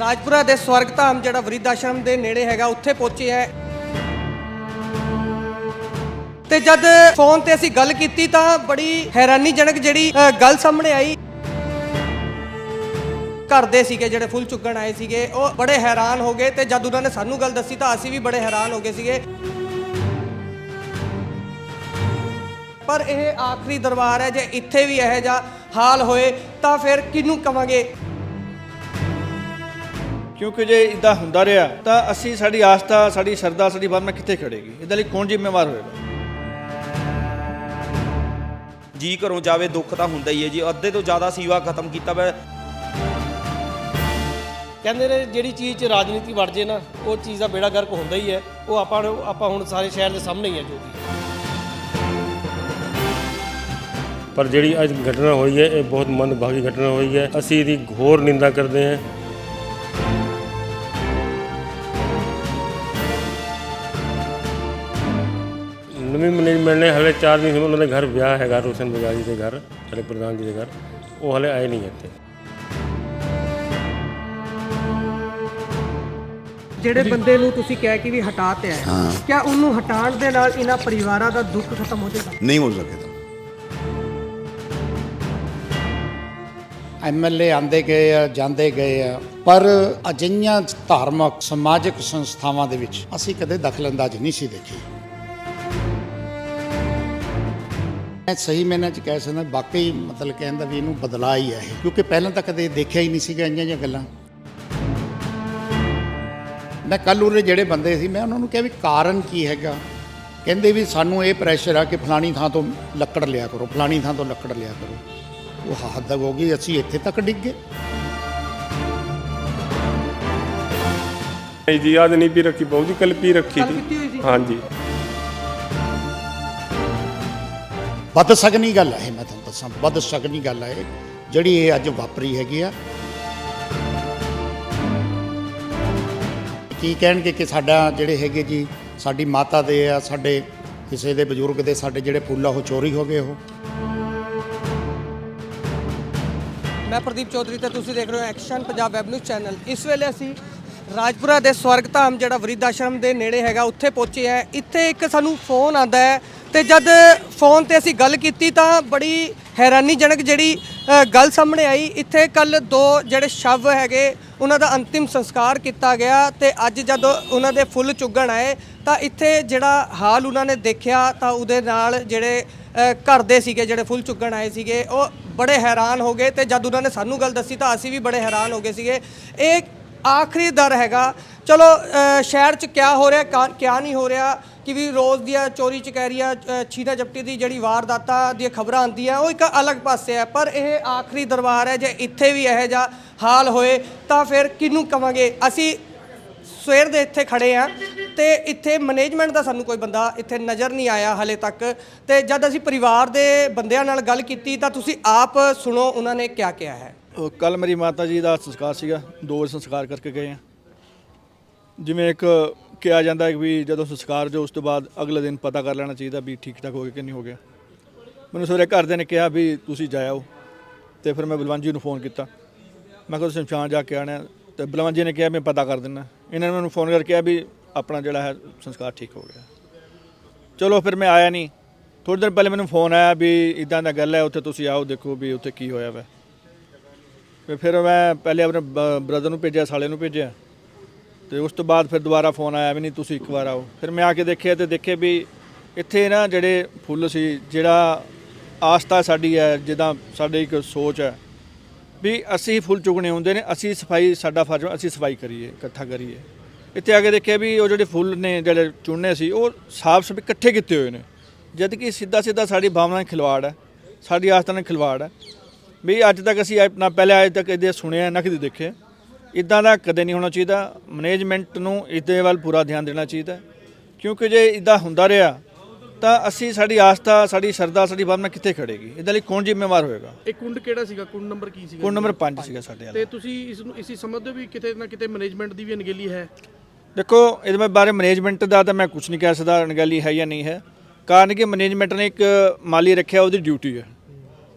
ਰਾਜਪੁਰਾ ਦੇ ਸਵਰਗ ਧਾਮ ਜਿਹੜਾ ਵਰਿੱਧ ਆਸ਼ਰਮ ਦੇ ਨੇੜੇ ਹੈਗਾ, ਉੱਥੇ ਪਹੁੰਚੇ ਹੈ। ਤੇ ਜਦ ਫੋਨ ਤੇ ਅਸੀਂ ਗੱਲ ਕੀਤੀ ਤਾਂ ਬੜੀ ਹੈਰਾਨੀਜਨਕ ਜਿਹੜੀ ਗੱਲ ਸਾਹਮਣੇ ਆਈ। ਘਰ ਦੇ ਸੀਗੇ ਜਿਹੜੇ ਫੁੱਲ ਚੁੱਕਣ ਆਏ ਸੀਗੇ, ਉਹ ਬੜੇ ਹੈਰਾਨ ਹੋ ਗਏ ਤੇ ਜਦ ਉਹਨਾਂ ਨੇ ਸਾਨੂੰ ਗੱਲ ਦੱਸੀ ਤਾਂ ਅਸੀਂ ਵੀ ਬੜੇ ਹੈਰਾਨ ਹੋ ਗਏ ਸੀਗੇ। ਪਰ ਇਹ ਆਖਰੀ ਦਰਬਾਰ ਹੈ, ਜੇ ਇੱਥੇ ਵੀ ਇਹੋ ਜਿਹਾ ਹਾਲ ਹੋਏ ਤਾਂ ਫਿਰ ਕਿਹਨੂੰ ਕਵਾਂਗੇ? ਕਿਉਂਕਿ ਜੇ ਇਦਾਂ ਹੁੰਦਾ ਰਿਹਾ ਤਾਂ ਅਸੀਂ ਸਾਡੀ ਆਸਥਾ ਸਾਡੀ ਸ਼ਰਧਾ ਸਾਡੀ ਭਾਵਨਾ ਕਿੱਥੇ ਖੜੇਗੀ ਇਹਦੇ ਲਈ ਕੌਣ ਜ਼ਿੰਮੇਵਾਰ ਹੋਏਗਾ? ਜੀ ਘਰੋਂ ਜਾਵੇ ਦੁੱਖ ਤਾਂ ਹੁੰਦਾ ਹੀ ਹੈ ਜੀ। ਅੱਧੇ ਤੋਂ ਜ਼ਿਆਦਾ ਸੀਵਾ ਖਤਮ ਕੀਤਾ ਵਾ। ਕਹਿੰਦੇ ਨੇ ਜਿਹੜੀ ਚੀਜ਼ 'ਚ ਰਾਜਨੀਤੀ ਵੜ ਜੇ ਨਾ ਉਹ ਚੀਜ਼ ਦਾ ਬੇੜਾ ਗਰਕ ਹੁੰਦਾ ਹੀ ਹੈ। ਉਹ ਆਪਾਂ ਨੂੰ ਆਪਾਂ ਹੁਣ ਸਾਰੇ ਸ਼ਹਿਰ ਦੇ ਸਾਹਮਣੇ ਹੀ ਹੈ ਜੋ ਵੀ। ਪਰ ਜਿਹੜੀ ਅੱਜ ਘਟਨਾ ਹੋਈ ਹੈ ਇਹ ਬਹੁਤ ਮੰਦਭਾਗੀ ਘਟਨਾ ਹੋਈ ਹੈ। ਅਸੀਂ ਇਹਦੀ ਘੋਰ ਨਿੰਦਾ ਕਰਦੇ ਹਾਂ। ਨਵੀਂ ਮੈਨੇਜਮੈਂਟ ਨੇ ਹਲੇ 4 ਦਿਨ ਉਹਨਾਂ ਦੇ ਘਰ ਵਿਆਹ ਹੈਗਾ ਰੋਸ਼ਨ ਬਜਾਜੀ ਦੇ ਘਰ ਹਲੇ ਪ੍ਰਧਾਨ ਜੀ ਦੇ ਘਰ। ਉਹ ਹਲੇ ਆਏ ਨਹੀਂ ਇੱਥੇ। ਜਿਹੜੇ ਬੰਦੇ ਨੂੰ ਤੁਸੀਂ ਕਹਿ ਕੇ ਵੀ ਹਟਾ ਤੇ ਆਏ ਕਿਆ ਉਹਨੂੰ ਹਟਾਉਣ ਦੇ ਨਾਲ ਇਹਨਾਂ ਪਰਿਵਾਰਾਂ ਦਾ ਦੁੱਖ ਖਤਮ ਹੋ ਜਾਏਗਾ? ਨਹੀਂ ਹੋ ਸਕਦਾ ਐਮਐਲਏ ਆਂਦੇ ਗਏ ਆ ਜਾਂਦੇ ਗਏ ਆ ਪਰ ਅਜਿਹੀਆਂ ਧਾਰਮਿਕ ਸਮਾਜਿਕ ਸੰਸਥਾਵਾਂ ਦੇ ਵਿੱਚ ਅਸੀਂ ਕਦੇ ਦਖਲਅੰਦਾਜ਼ੀ ਨਹੀਂ ਸੀ ਦੇਖੀ। ਮੈਂ ਸਹੀ ਮੈਨਾਂ ਚ ਕਹਿ ਸਕਦਾ ਵਾਕਈ ਮਤਲਬ ਕਹਿੰਦਾ ਵੀ ਇਹਨੂੰ ਬਦਲਾ ਹੀ ਹੈ ਇਹ ਕਿਉਂਕਿ ਪਹਿਲਾਂ ਤਾਂ ਕਦੇ ਦੇਖਿਆ ਹੀ ਨਹੀਂ ਸੀਗਾ ਇੰਨੀਆਂ ਜਿਹੀਆਂ ਗੱਲਾਂ। ਮੈਂ ਕੱਲ੍ਹ ਉਰੇ ਜਿਹੜੇ ਬੰਦੇ ਸੀ ਮੈਂ ਉਹਨਾਂ ਨੂੰ ਕਿਹਾ ਵੀ ਕਾਰਨ ਕੀ ਹੈਗਾ? ਕਹਿੰਦੇ ਵੀ ਸਾਨੂੰ ਇਹ ਪ੍ਰੈਸ਼ਰ ਆ ਕਿ ਫਲਾਣੀ ਥਾਂ ਤੋਂ ਲੱਕੜ ਲਿਆ ਕਰੋ ਫਲਾਣੀ ਥਾਂ ਤੋਂ ਲੱਕੜ ਲਿਆ ਕਰੋ। ਉਹ ਹੱਦ ਹੋ ਗਈ ਅਸੀਂ ਇੱਥੇ ਤੱਕ ਡਿੱਗ ਗਏ। ਨਹੀਂ ਜੀ ਯਾਦ ਨਹੀਂ ਪੀ ਰੱਖੀ ਬਹੁਤ ਹੀ ਕੱਲ ਪੀ ਰੱਖੀ? ਸੀ? ਹਾਂਜੀ। ਵੱਧ ਸਕਣੀ ਗੱਲ ਹੈ ਇਹ ਮੈਂ ਤੁਹਾਨੂੰ ਦੱਸਾਂ ਵੱਧ ਸਕਣੀ ਗੱਲ ਹੈ ਇਹ, ਜਿਹੜੀ ਇਹ ਅੱਜ ਵਾਪਰੀ ਹੈਗੀ ਆ। ਕੀ ਕਹਿਣਗੇ ਕਿ ਸਾਡਾ ਜਿਹੜੇ ਹੈਗੇ ਜੀ ਸਾਡੀ ਮਾਤਾ ਦੇ ਆ ਸਾਡੇ ਕਿਸੇ ਦੇ ਬਜ਼ੁਰਗ ਦੇ ਸਾਡੇ ਜਿਹੜੇ ਫੁੱਲ ਆ ਉਹ ਚੋਰੀ ਹੋ ਗਏ ਉਹ। ਮੈਂ ਪ੍ਰਦੀਪ ਚੌਧਰੀ ਤੇ ਤੁਸੀਂ ਦੇਖ ਰਹੇ ਹੋ action Punjab web news channel ਇਸ ਵੇਲੇ ਅਸੀਂ ਰਾਜਪੁਰਾ ਦੇ ਸਵਰਗਧਾਮ ਜਿਹੜਾ ਵਰਿੱਧ ਆਸ਼ਰਮ ਦੇ ਨੇੜੇ ਹੈਗਾ ਉੱਥੇ ਪਹੁੰਚੇ ਹੈ। ਇੱਥੇ ਇੱਕ ਸਾਨੂੰ ਫੋਨ ਆਂਦਾ ਹੈ ਤੇ ਜਦ ਫੋਨ ਤੇ ਅਸੀਂ ਗੱਲ ਕੀਤੀ ਤਾਂ ਬੜੀ ਹੈਰਾਨੀਜਨਕ ਜਿਹੜੀ ਗੱਲ ਸਾਹਮਣੇ ਆਈ। ਇੱਥੇ ਕੱਲ ਦੋ ਜਿਹੜੇ ਸ਼ਵ ਹੈਗੇ, ਉਹਨਾਂ ਦਾ ਅੰਤਿਮ ਸੰਸਕਾਰ ਕੀਤਾ ਗਿਆ ਤੇ ਅੱਜ ਜਦ ਉਹਨਾਂ ਦੇ ਫੁੱਲ ਚੁੱਗਣ ਆਏ, ਤਾਂ ਇੱਥੇ ਜਿਹੜਾ ਹਾਲ ਉਹਨਾਂ ਨੇ ਦੇਖਿਆ, ਤਾਂ ਉਹਦੇ ਨਾਲ ਜਿਹੜੇ ਘਰ ਦੇ ਸੀਗੇ, ਜਿਹੜੇ ਫੁੱਲ ਚੁੱਗਣ ਆਏ ਸੀਗੇ, ਉਹ ਬੜੇ ਹੈਰਾਨ ਹੋ ਗਏ ਤੇ ਜਦ ਉਹਨਾਂ ਨੇ ਸਾਨੂੰ ਗੱਲ ਦੱਸੀ ਤਾਂ ਅਸੀਂ ਵੀ ਬੜੇ ਹੈਰਾਨ ਹੋ ਗਏ ਸੀਗੇ। ਇਹ ਆਖਰੀ ਦਰ ਹੈਗਾ। ਚਲੋ ਸ਼ਹਿਰ 'ਚ ਕਿਆ ਹੋ ਰਿਹਾ ਕਾ- ਕਿਆ ਨਹੀਂ ਹੋ ਰਿਹਾ ਕਿ ਵੀ ਰੋਜ਼ ਦੀਆਂ ਚੋਰੀ ਚਕੈਰੀਆਂ ਅ, ਛੀਨਾ ਜਪਟੀ ਦੀ ਜਿਹੜੀ ਵਾਰਦਾਤਾਂ ਦੀਆਂ ਖਬਰਾਂ ਆਉਂਦੀਆਂ ਉਹ ਇੱਕ ਅਲੱਗ ਪਾਸੇ ਹੈ। ਪਰ ਇਹ ਆਖਰੀ ਦਰਬਾਰ ਹੈ ਜੇ ਇੱਥੇ ਵੀ ਇਹੋ ਜਿਹਾ ਹਾਲ ਹੋਏ ਤਾਂ ਫਿਰ ਕਿਹਨੂੰ ਕਵਾਂਗੇ? ਅਸੀਂ ਸਵੇਰ ਦੇ ਇੱਥੇ ਖੜੇ ਆ ਤੇ ਇੱਥੇ ਮੈਨੇਜਮੈਂਟ ਦਾ ਸਾਨੂੰ ਕੋਈ ਬੰਦਾ ਇੱਥੇ ਨਜ਼ਰ ਨਹੀਂ ਆਇਆ ਹਲੇ ਤੱਕ। ਤੇ ਜਦ ਅਸੀਂ ਪਰਿਵਾਰ ਦੇ ਬੰਦਿਆਂ ਨਾਲ ਗੱਲ ਕੀਤੀ ਤਾਂ ਤੁਸੀਂ ਆਪ ਸੁਣੋ ਉਹਨਾਂ ਨੇ ਕਿਆ ਕਿਹਾ ਹੈ। ਕੱਲ ਮੇਰੀ ਮਾਤਾ ਜੀ ਦਾ ਸੰਸਕਾਰ ਸੀਗਾ, ਦੋ ਵਾਰ ਸੰਸਕਾਰ ਕਰਕੇ ਗਏ ਆ। ਜਿਵੇਂ ਇੱਕ ਕਿਹਾ ਜਾਂਦਾ ਹੈ ਵੀ ਜਦੋਂ ਸੰਸਕਾਰ ਜੋ ਉਸ ਤੋਂ ਬਾਅਦ ਅਗਲੇ ਦਿਨ ਪਤਾ ਕਰ ਲੈਣਾ ਚਾਹੀਦਾ ਵੀ ਠੀਕ ਠਾਕ ਹੋ ਗਿਆ ਕਿ ਨਹੀਂ ਹੋ ਗਿਆ ਮੈਨੂੰ ਸਵੇਰੇ ਘਰਦਿਆਂ ਨੇ ਕਿਹਾ ਵੀ ਤੁਸੀਂ ਜਾਇਓ ਤੇ ਫਿਰ ਮੈਂ ਬਲਵੰਤ ਜੀ ਨੂੰ ਫੋਨ ਕੀਤਾ। ਮੈਂ ਕਿਹਾ ਸ਼ਮਸ਼ਾਨ ਜਾ ਕੇ ਆਣਾ ਹੈ। ਤੇ ਬਲਵੰਤ ਜੀ ਨੇ ਕਿਹਾ ਮੈਂ ਪਤਾ ਕਰ ਦਿੰਦਾ। ਇਹਨਾਂ ਨੇ ਮੈਨੂੰ ਫੋਨ ਕਰਕੇ ਕਿਹਾ ਵੀ ਆਪਣਾ ਜਿਹੜਾ ਹੈ ਸੰਸਕਾਰ ਠੀਕ ਹੋ ਗਿਆ। ਚਲੋ ਫਿਰ ਮੈਂ ਆਇਆ ਨਹੀਂ। ਥੋੜੀ ਦੇਰ ਪਹਿਲੇ ਮੈਨੂੰ ਫੋਨ ਆਇਆ ਵੀ ਇਦਾਂ ਦਾ ਗੱਲ ਹੈ, ਉੱਥੇ ਤੁਸੀਂ ਆਓ, ਦੇਖੋ ਵੀ ਉੱਥੇ ਕੀ ਹੋਇਆ ਵਾ। ਤੇ ਫਿਰ ਮੈਂ ਪਹਿਲੇ ਆਪਣੇ ਬ੍ਰਦਰ ਨੂੰ ਭੇਜਿਆ, ਸਾਲੇ ਨੂੰ ਭੇਜਿਆ। ਤੇ ਉਸ ਤੋਂ ਬਾਅਦ ਫਿਰ ਦੁਬਾਰਾ ਫੋਨ ਆਇਆ ਵੀ ਨਹੀਂ, ਤੁਸੀਂ ਇੱਕ ਵਾਰ ਆਓ। ਫਿਰ ਮੈਂ ਆ ਕੇ ਦੇਖਿਆ ਤੇ ਦੇਖੇ ਵੀ ਇੱਥੇ ਨਾ ਜਿਹੜੇ ਫੁੱਲ ਸੀ, ਜਿਹੜਾ ਆਸਥਾ ਸਾਡੀ ਹੈ, ਜਿੱਦਾਂ ਸਾਡੇ ਇੱਕ ਸੋਚ ਹੈ ਵੀ ਅਸੀਂ ਫੁੱਲ ਚੁਗਣੇ ਹੁੰਦੇ ਨੇ, ਅਸੀਂ ਸਫ਼ਾਈ, ਸਾਡਾ ਫਰਜ਼ ਅਸੀਂ ਸਫ਼ਾਈ ਕਰੀਏ, ਇਕੱਠਾ ਕਰੀਏ। ਇੱਥੇ ਆ ਕੇ ਦੇਖਿਆ ਵੀ ਉਹ ਜਿਹੜੇ ਫੁੱਲ ਨੇ, ਜਿਹੜੇ ਚੁਣਨੇ ਸੀ, ਉਹ ਸਾਫ਼ ਸਫ਼ਾਈ ਇਕੱਠੇ ਕੀਤੇ ਹੋਏ ਨੇ। ਜਦ ਕਿ ਸਿੱਧਾ ਸਿੱਧਾ ਸਾਡੀ ਭਾਵਨਾ ਖਿਲਵਾੜ ਹੈ, ਸਾਡੀ ਆਸਥਾ ਨਾਲ ਖਿਲਵਾੜ ਹੈ। ਵੀ ਅੱਜ ਤੱਕ ਅਸੀਂ ਨਾ ਪਹਿਲੇ ਅੱਜ ਤੱਕ ਇਹਦੇ ਸੁਣਿਆ ਨਾ ਕਦੇ ਦੇਖਿਆ ਇਦਾਂ ਦਾ ਕਦੇ ਨਹੀਂ ਹੋਣਾ ਚਾਹੀਦਾ। ਮੈਨੇਜਮੈਂਟ ਨੂੰ ਇਹਦੇ ਵੱਲ ਪੂਰਾ ਧਿਆਨ ਦੇਣਾ ਚਾਹੀਦਾ। ਕਿਉਂਕਿ ਜੇ ਇਦਾਂ ਹੁੰਦਾ ਰਿਹਾ ਤਾਂ ਅਸੀਂ ਸਾਡੀ ਆਸਥਾ ਸਾਡੀ ਸ਼ਰਧਾ ਸਾਡੀ ਭਾਵਨਾ ਕਿੱਥੇ ਖੜੇਗੀ? ਇਹਦੇ ਲਈ ਕੌਣ ਜ਼ਿੰਮੇਵਾਰ ਹੋਏਗਾ? ਇਹ ਕੁੰਡ ਕਿਹੜਾ ਸੀਗਾ? ਕੁੰਡ ਨੰਬਰ ਕੀ ਸੀਗਾ? ਕੋਡ ਨੰਬਰ 5 ਸੀਗਾ ਸਾਡੇ ਵਾਲਾ। ਤੇ ਤੁਸੀਂ ਇਸ ਨੂੰ ਇਸੀ ਸਮਝਦੇ ਹੋ ਵੀ ਕਿਤੇ ਨਾ ਕਿਤੇ ਮੈਨੇਜਮੈਂਟ ਦੀ ਵੀ ਅਣਗਹਿਲੀ ਹੈ? ਦੇਖੋ ਇਹਦੇ ਬਾਰੇ ਮੈਨੇਜਮੈਂਟ ਦਾ ਤਾਂ ਮੈਂ ਕੁਝ ਨਹੀਂ ਕਹਿ ਸਕਦਾ ਅਣਗਹਿਲੀ ਹੈ ਜਾਂ ਨਹੀਂ ਹੈ। ਕਾਰਨ ਕਿ ਮੈਨੇਜਮੈਂਟ ਨੇ ਇੱਕ ਮਾਲੀ ਰੱਖਿਆ ਉਹਦੀ ਡਿਊਟੀ ਹੈ।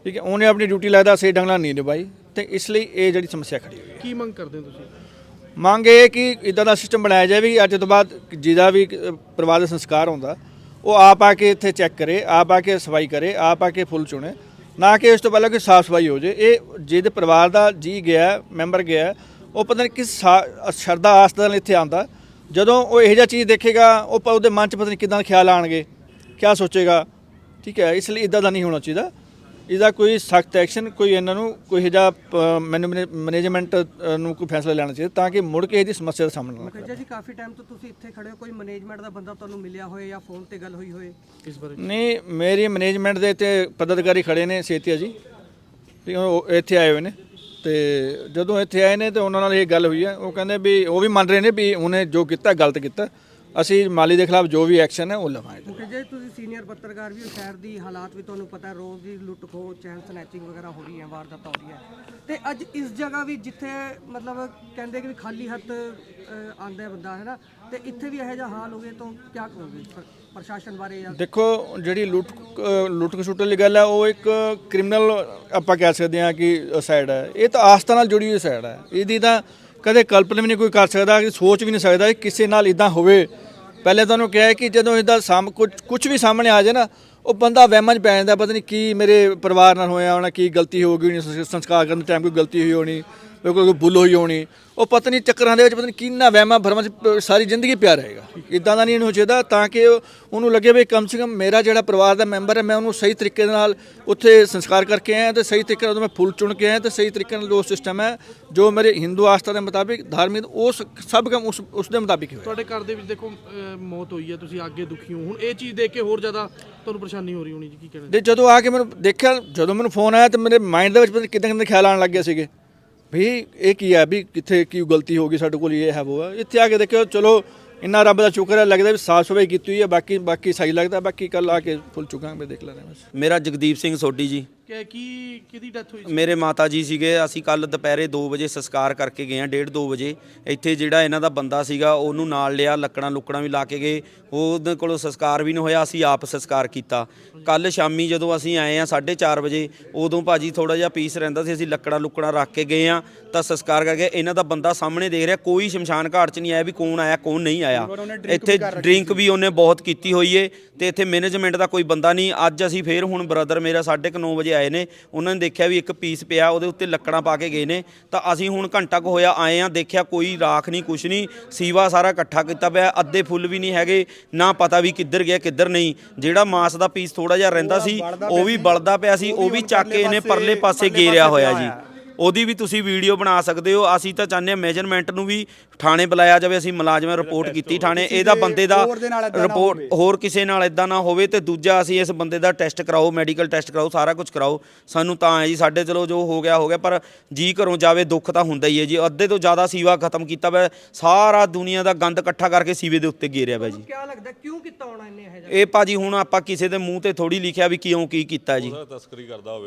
ਠੀਕ ਹੈ ਉਹਨੇ ਆਪਣੀ ਡਿਊਟੀ ਲੱਗਦਾ ਸਹੀ ਢੰਗ ਨਾਲ ਨਹੀਂ ਨਿਭਾਈ ਤੇ ਇਸ ਲਈ ਇਹ ਜਿਹੜੀ ਸਮੱਸਿਆ ਖੜੀ ਹੋਈ ਹੈ। ਕੀ ਮੰਗ ਕਰਦੇ ਹੋ ਤੁਸੀਂ? ਮੰਗ ਇਹ ਕਿ ਇਦਾਂ ਦਾ ਸਿਸਟਮ ਬਣਾਇਆ ਜਾਵੇ ਕਿ ਅੱਜ ਤੋਂ ਬਾਅਦ ਜਿਹਦਾ ਵੀ ਪਰਿਵਾਰ ਦਾ ਸੰਸਕਾਰ ਹੁੰਦਾ ਉਹ ਆਪ ਆ ਕੇ ਇੱਥੇ ਚੈੱਕ ਕਰੇ ਆਪ ਆ ਕੇ ਸਫ਼ਾਈ ਕਰੇ ਆਪ ਆ ਕੇ ਫੁੱਲ ਚੁਣੇ। ਨਾ ਕਿ ਉਸ ਤੋਂ ਪਹਿਲਾਂ ਕੋਈ ਸਾਫ਼ ਸਫ਼ਾਈ ਹੋ ਜੇ। ਇਹ ਜਿਹਦੇ ਪਰਿਵਾਰ ਦਾ ਜੀ ਗਿਆ ਮੈਂਬਰ ਗਿਆ ਉਹ ਪਤਾ ਨਹੀਂ ਕਿਸ ਸਾ- ਸ਼ਰਧਾ ਆਸਥਾ ਨਾਲ ਇੱਥੇ ਆਂਦਾ ਜਦੋਂ ਉਹ ਇਹੋ ਜਿਹਾ ਚੀਜ਼ ਦੇਖੇਗਾ ਉਹ ਉਹਦੇ ਮਨ 'ਚ ਪਤਾ ਨਹੀਂ ਕਿਦਾਂ ਖਿਆਲ ਆਣਗੇ ਕੀ ਸੋਚੇਗਾ। ਠੀਕ ਹੈ ਇਸ ਲਈ ਇਦਾਂ ਦਾ ਨਹੀਂ ਹੋਣਾ ਚਾਹੀਦਾ। ਇਹਦਾ ਕੋਈ ਸਖਤ ਐਕਸ਼ਨ ਕੋਈ ਇਹਨਾਂ ਨੂੰ ਕੋਈ ਇਹੋ ਜਿਹਾ ਮੈਨੇਜਮੈਂਟ ਨੂੰ ਕੋਈ ਫੈਸਲਾ ਲੈਣਾ ਚਾਹੀਦਾ ਤਾਂ ਕਿ ਮੁੜ ਕੇ ਇਹਦੀ ਸਮੱਸਿਆ ਦਾ ਸਾਹਮਣਾ ਨਾ ਮੁਖਰਜੀ ਜੀ ਕਾਫੀ ਟਾਈਮ ਤੋਂ ਤੁਸੀਂ ਇੱਥੇ ਖੜੇ ਹੋ ਕੋਈ ਮੈਨੇਜਮੈਂਟ ਦਾ ਬੰਦਾ ਤੁਹਾਨੂੰ ਮਿਲਿਆ ਹੋਏ ਜਾਂ ਫੋਨ ਤੇ ਗੱਲ ਹੋਈ ਹੋਏ ਇਸ ਬਾਰੇ ਨਹੀਂ ਮੇਰੀ ਮੈਨੇਜਮੈਂਟ ਦੇ ਤੇ ਪਦਾਧਿਕਾਰੀ ਖੜੇ ਨੇ ਸੇਤੀਆ ਜੀ। ਵੀ ਉਹ ਇੱਥੇ ਆਏ ਹੋਏ ਨੇ ਤੇ ਜਦੋਂ ਇੱਥੇ ਆਏ ਨੇ ਤੇ ਉਹਨਾਂ ਨਾਲ ਇਹ ਗੱਲ ਹੋਈ ਹੈ ਉਹ ਕਹਿੰਦੇ ਵੀ ਉਹ ਵੀ ਮੰਨ ਰਹੇ ਨੇ ਵੀ ਉਹਨੇ ਜੋ ਕੀਤਾ ਗਲਤ ਕੀਤਾ। ਅਸੀਂ ਮਾਲੀ ਦੇ ਖਿਲਾਫ ਜੋ ਵੀ ਐਕਸ਼ਨ ਹੈ ਉਹ ਲਵਾਂਗੇ। ਮੁਖਰਜੀ ਜੀ ਤੁਸੀਂ ਸੀਨੀਅਰ ਪੱਤਰਕਾਰ ਵੀ ਹੋ ਸ਼ਹਿਰ ਦੀ ਹਾਲਾਤ ਵੀ ਤੁਹਾਨੂੰ ਪਤਾ ਹੈ, ਰੋਜ਼ ਦੀ ਲੁੱਟ ਖੋਹ ਚੈਨ ਸਨੈਚਿੰਗ ਵਗੈਰਾ ਹੋ ਰਹੀ ਹੈ ਵਾਰਦਾਤਾਂ ਹੋ ਰਹੀਆਂ। ਤੇ ਅੱਜ ਇਸ ਜਗ੍ਹਾ ਵੀ ਜਿੱਥੇ ਮਤਲਬ ਕਹਿੰਦੇ ਕਿ ਵੀ ਖਾਲੀ ਹੱਥ ਅ, ਆਂਦਾ ਹੈ ਬੰਦਾ ਹੈ ਨਾ ਤੇ ਇੱਥੇ ਵੀ ਇਹੋ ਜਿਹਾ ਹਾਲ ਹੋ ਗਿਆ ਤਾਂ ਕੀ ਕਰੋਗੇ ਪ੍ਰ- ਪ੍ਰਸ਼ਾਸਨ ਬਾਰੇ ਜਾਂ ਦੇਖੋ ਜਿਹੜੀ ਲੁੱਟ ਅ, ਲੁੱਟ ਖਸੁੱਟ ਵਾਲੀ ਗੱਲ ਹੈ ਉਹ ਇੱਕ ਕ੍ਰਿਮੀਨਲ ਆਪਾਂ ਕਹਿ ਸਕਦੇ ਹਾਂ ਕਿ ਸਾਈਡ ਹੈ। ਇਹ ਤਾਂ ਆਸਥਾ ਨਾਲ ਜੁੜੀ ਹੋਈ ਸਾਈਡ ਹੈ। ਇਹਦੀ ਤਾਂ ਕਦੇ ਕਲਪਨਾ ਵੀ ਨਹੀਂ ਕੋਈ ਕਰ ਸਕਦਾ ਕਿ ਸੋਚ ਵੀ ਨਹੀਂ ਸਕਦਾ ਕਿ ਕਿਸੇ ਨਾਲ ਇਦਾਂ ਹੋਵੇ। ਪਹਿਲੇ ਤੁਹਾਨੂੰ ਕਿਹਾ ਹੈ ਕਿ ਜਦੋਂ ਇਹਦਾ ਸਾਮ ਕੁਝ ਵੀ ਸਾਹਮਣੇ ਆ ਜਾਏ ਨਾ, ਉਹ ਬੰਦਾ ਵਹਿਮਾਂ 'ਚ ਪੈ ਜਾਂਦਾ, ਪਤਾ ਨਹੀਂ ਕੀ ਮੇਰੇ ਪਰਿਵਾਰ ਨਾਲ ਹੋਇਆ ਹੋਣਾ, ਕੀ ਗਲਤੀ ਹੋ ਗਈ ਹੋਣੀ ਸੰਸਕਾਰ ਕਰਨ ਦੇ ਟਾਈਮ ਕੋਈ ਗਲਤੀ ਹੋਈ ਹੋਣੀ। ਕੋਈ ਭੁੱਲ ਹੋਈ ਹੋਣੀ। ਉਹ ਪਤਾ ਨਹੀਂ ਚੱਕਰਾਂ ਦੇ ਵਿੱਚ ਪਤਾ ਨਹੀਂ ਕਿੰਨਾ ਵਹਿਮਾਂ ਭਰਮਾਂ 'ਚ ਸਾਰੀ ਜ਼ਿੰਦਗੀ ਪਿਆ ਰਹੇਗਾ। ਇਦਾਂ ਦਾ ਨਹੀਂ ਇਹਨੂੰ ਚਾਹੀਦਾ ਤਾਂ ਕਿ ਉਹ- ਉਹਨੂੰ ਲੱਗੇ ਵੀ ਕਮ ਸੇ ਕਮ ਮੇਰਾ ਜਿਹੜਾ ਪਰਿਵਾਰ ਦਾ ਮੈਂਬਰ ਹੈ ਮੈਂ ਉਹਨੂੰ ਸਹੀ ਤਰੀਕੇ ਦੇ ਨਾਲ ਉੱਥੇ ਸੰਸਕਾਰ ਕਰਕੇ ਆਇਆ ਤੇ ਸਹੀ ਤਰੀਕੇ ਨਾਲ ਮੈਂ ਫੁੱਲ ਚੁਣ ਕੇ ਆਇਆ ਤੇ ਸਹੀ ਤਰੀਕੇ ਨਾਲ ਜੋ ਸਿਸਟਮ ਹੈ ਜੋ ਮੇਰੇ ਹਿੰਦੂ ਆਸਥਾ ਦੇ ਮੁਤਾਬਿਕ ਧਾਰਮਿਕ ਉਸ ਸਭ ਕੰਮ ਉਸ ਉਸ ਦੇ ਮੁਤਾਬਿਕ ਹੀ ਹੋਇਆ। ਤੁਹਾਡੇ ਘਰ ਦੇ ਵਿੱਚ ਦੇਖੋ ਮੌਤ ਹੋਈ ਹੈ ਤੁਸੀਂ ਅੱਗੇ ਦੁਖੀ ਹੋ। ਹੁਣ ਇਹ ਚੀਜ਼ ਦੇਖ ਕੇ ਹੋਰ ਜ਼ਿਆਦਾ ਤੁਹਾਨੂੰ ਪਰੇਸ਼ਾਨੀ ਹੋ ਰਹੀ ਹੋਣੀ ਜੀ ਕੀ ਕਹਿਣਾ ਜਦੋਂ ਆ ਕੇ ਮੈਨੂੰ ਦੇਖਿਆ ਜਦੋਂ ਮੈਨੂੰ ਫੋਨ ਆਇਆ ਤੇ ਮੇਰੇ ਮਾਈਂਡ ਦੇ ਵਿੱਚ ਕਿਦਾਂ ਕਿਦਾਂ ਖਿਆਲ ਆਉਣ ਲੱਗ ਗਏ ਸੀਗੇ। ਵੀ ਇਹ ਕੀ ਹੈ ਵੀ ਕਿੱਥੇ ਕੀ ਗਲਤੀ ਹੋ ਗਈ ਸਾਡੇ ਕੋਲ, ਇਹ ਹੈ, ਉਹ ਹੈ। ਇੱਥੇ ਆ ਕੇ ਦੇਖਿਓ, ਚਲੋ, ਇੰਨਾ ਰੱਬ ਦਾ ਸ਼ੁਕਰ ਹੈ, ਲੱਗਦਾ ਵੀ ਸਾਫ਼ ਸਫ਼ਾਈ ਕੀਤੀ ਹੋਈ ਹੈ, ਬਾਕੀ ਬਾਕੀ ਸਹੀ ਲੱਗਦਾ, ਬਾਕੀ ਕੱਲ ਆ ਕੇ ਫੁੱਲ ਚੁੱਕਾਂਗੇ, ਦੇਖ ਲੈਣਾ ਬਸ। ਮੇਰਾ ਜਗਦੀਪ ਸਿੰਘ ਸੋਢੀ ਜੀ। ਕਿ ਕੀ ਕਿਹਦੀ ਡੈਥ ਹੋਈ ਸੀ? ਮੇਰੇ ਮਾਤਾ ਜੀ ਸੀਗੇ ਅਸੀਂ ਕੱਲ ਦੁਪਹਿਰੇ 2 ਵਜੇ ਸੰਸਕਾਰ ਕਰਕੇ ਗਏ ਆ 1:30 2 ਵਜੇ। ਇੱਥੇ ਜਿਹੜਾ ਇਹਨਾਂ ਦਾ ਬੰਦਾ ਸੀਗਾ ਉਹਨੂੰ ਨਾਲ ਲਿਆ ਲੱਕੜਾਂ ਲੁੱਕੜਾਂ ਵੀ ਲਾ ਕੇ ਗਏ। ਉਹਦੇ ਕੋਲੋਂ ਸੰਸਕਾਰ ਵੀ ਨਹੀਂ ਹੋਇਆ ਅਸੀਂ ਆਪ ਸੰਸਕਾਰ ਕੀਤਾ। ਕੱਲ ਸ਼ਾਮੀ ਜਦੋਂ ਅਸੀਂ ਆਏ ਆ 4:30 ਵਜੇ ਉਦੋਂ ਭਾਜੀ ਥੋੜਾ ਜਿਹਾ ਪੀਸ ਰਹਿੰਦਾ ਸੀ ਅਸੀਂ ਲੱਕੜਾਂ ਲੁੱਕੜਾਂ ਰੱਖ ਕੇ ਗਏ ਆ ਤਾਂ ਸੰਸਕਾਰ ਕਰਕੇ ਇਹਨਾਂ ਦਾ ਬੰਦਾ ਸਾਹਮਣੇ ਦੇਖ ਰਿਹਾ ਕੋਈ ਸ਼ਮਸ਼ਾਨ ਘਾਟ 'ਚ ਨਹੀਂ ਆਇਆ ਵੀ ਕੌਣ ਆਇਆ ਕੌਣ ਨਹੀਂ ਆਇਆ। ਇੱਥੇ ਡਰਿੰਕ ਵੀ ਉਹਨੇ ਬਹੁਤ ਕੀਤੀ ਹੋਈ ਏ ਤੇ ਇੱਥੇ ਮੈਨੇਜਮੈਂਟ ਦਾ ਕੋਈ ਬੰਦਾ ਨਹੀਂ ਅੱਜ ਅਸੀਂ ਫੇਰ ਹੁਣ ਬ੍ਰਦਰ ਮੇਰਾ 9:30 ਵਜੇ ਆਏ ਨੇ ਉਹਨਾਂ ਨੇ ਦੇਖਿਆ ਵੀ ਇੱਕ ਪੀਸ ਪਿਆ ਉਹਦੇ ਉੱਤੇ ਲੱਕੜਾਂ ਪਾ ਕੇ ਗਏ ਨੇ। ਤਾਂ ਅਸੀਂ ਹੁਣ ਘੰਟਾ ਕੁ ਹੋਇਆ ਆਏ ਆ ਦੇਖਿਆ ਕੋਈ ਰਾਖ ਨਹੀਂ ਕੁਛ ਨਹੀਂ ਸੀਵਾ ਸਾਰਾ ਇਕੱਠਾ ਕੀਤਾ ਪਿਆ ਅੱਧੇ ਫੁੱਲ ਵੀ ਨਹੀਂ ਹੈਗੇ ਨਾ ਪਤਾ ਵੀ ਕਿੱਧਰ ਗਿਆ ਕਿੱਧਰ ਨਹੀਂ। ਜਿਹੜਾ ਮਾਸ ਦਾ ਪੀਸ ਥੋੜਾ ਜਿਹਾ ਰਹਿੰਦਾ ਸੀ ਉਹ ਵੀ ਬਲਦਾ ਪਿਆ ਸੀ ਉਹ ਵੀ ਚੱਕ ਕੇ ਇਹਨੇ ਪਰਲੇ ਪਾਸੇ ਗੇਰਿਆ ਹੋਇਆ ਜੀ। ਉਹਦੀ ਵੀ ਤੁਸੀਂ ਵੀਡੀਓ ਬਣਾ ਸਕਦੇ ਹੋ। ਅਸੀਂ ਤਾਂ ਚਾਹੁੰਦੇ ਹਾਂ ਮੈਜਰਮੈਂਟ ਨੂੰ ਵੀ ਥਾਣੇ ਬੁਲਾਇਆ ਜਾਵੇ ਅਸੀਂ ਮੁਲਾਜ਼ਮਾਂ ਰਿਪੋਰਟ ਕੀਤੀ ਥਾਣੇ। ਇਹਦਾ ਬੰਦੇ ਦਾ ਰਿਪੋਰਟ ਹੋਰ ਕਿਸੇ ਨਾਲ ਇਦਾਂ ਨਾ ਹੋਵੇ ਤੇ ਦੂਜਾ ਅਸੀਂ ਇਸ ਬੰਦੇ ਦਾ ਟੈਸਟ ਕਰਾਓ ਮੈਡੀਕਲ ਟੈਸਟ ਕਰਾਓ ਸਾਰਾ ਕੁਝ ਕਰਾਓ। ਸਾਨੂੰ ਤਾਂ ਹੈ ਜੀ ਸਾਡੇ ਚਲੋ ਜੋ ਹੋ ਗਿਆ ਹੋ ਗਿਆ ਪਰ ਜੀ ਘਰੋਂ ਜਾਵੇ ਦੁੱਖ ਤਾਂ ਹੁੰਦਾ ਹੀ ਹੈ ਜੀ। ਅੱਧੇ ਤੋਂ ਜ਼ਿਆਦਾ ਸੀਵਾ ਖਤਮ ਕੀਤਾ ਵਾ ਸਾਰਾ ਦੁਨੀਆ ਦਾ ਗੰਦ ਇਕੱਠਾ ਕਰਕੇ ਸੀਵੇ ਦੇ ਉੱਤੇ ਗੇਰਿਆ ਵਾ ਜੀ। ਕੀ ਲੱਗਦਾ ਕਿਉਂ ਕੀਤਾ ਹੋਣਾ ਇਹਨੇ ਇਹ ਇਹ ਭਾਜੀ ਹੁਣ ਆਪਾਂ ਕਿਸੇ ਦੇ ਮੂੰਹ ਤੇ ਥੋੜੀ ਲਿਖਿਆ ਵੀ ਕਿਉਂ ਕੀ ਕੀਤਾ ਜੀ।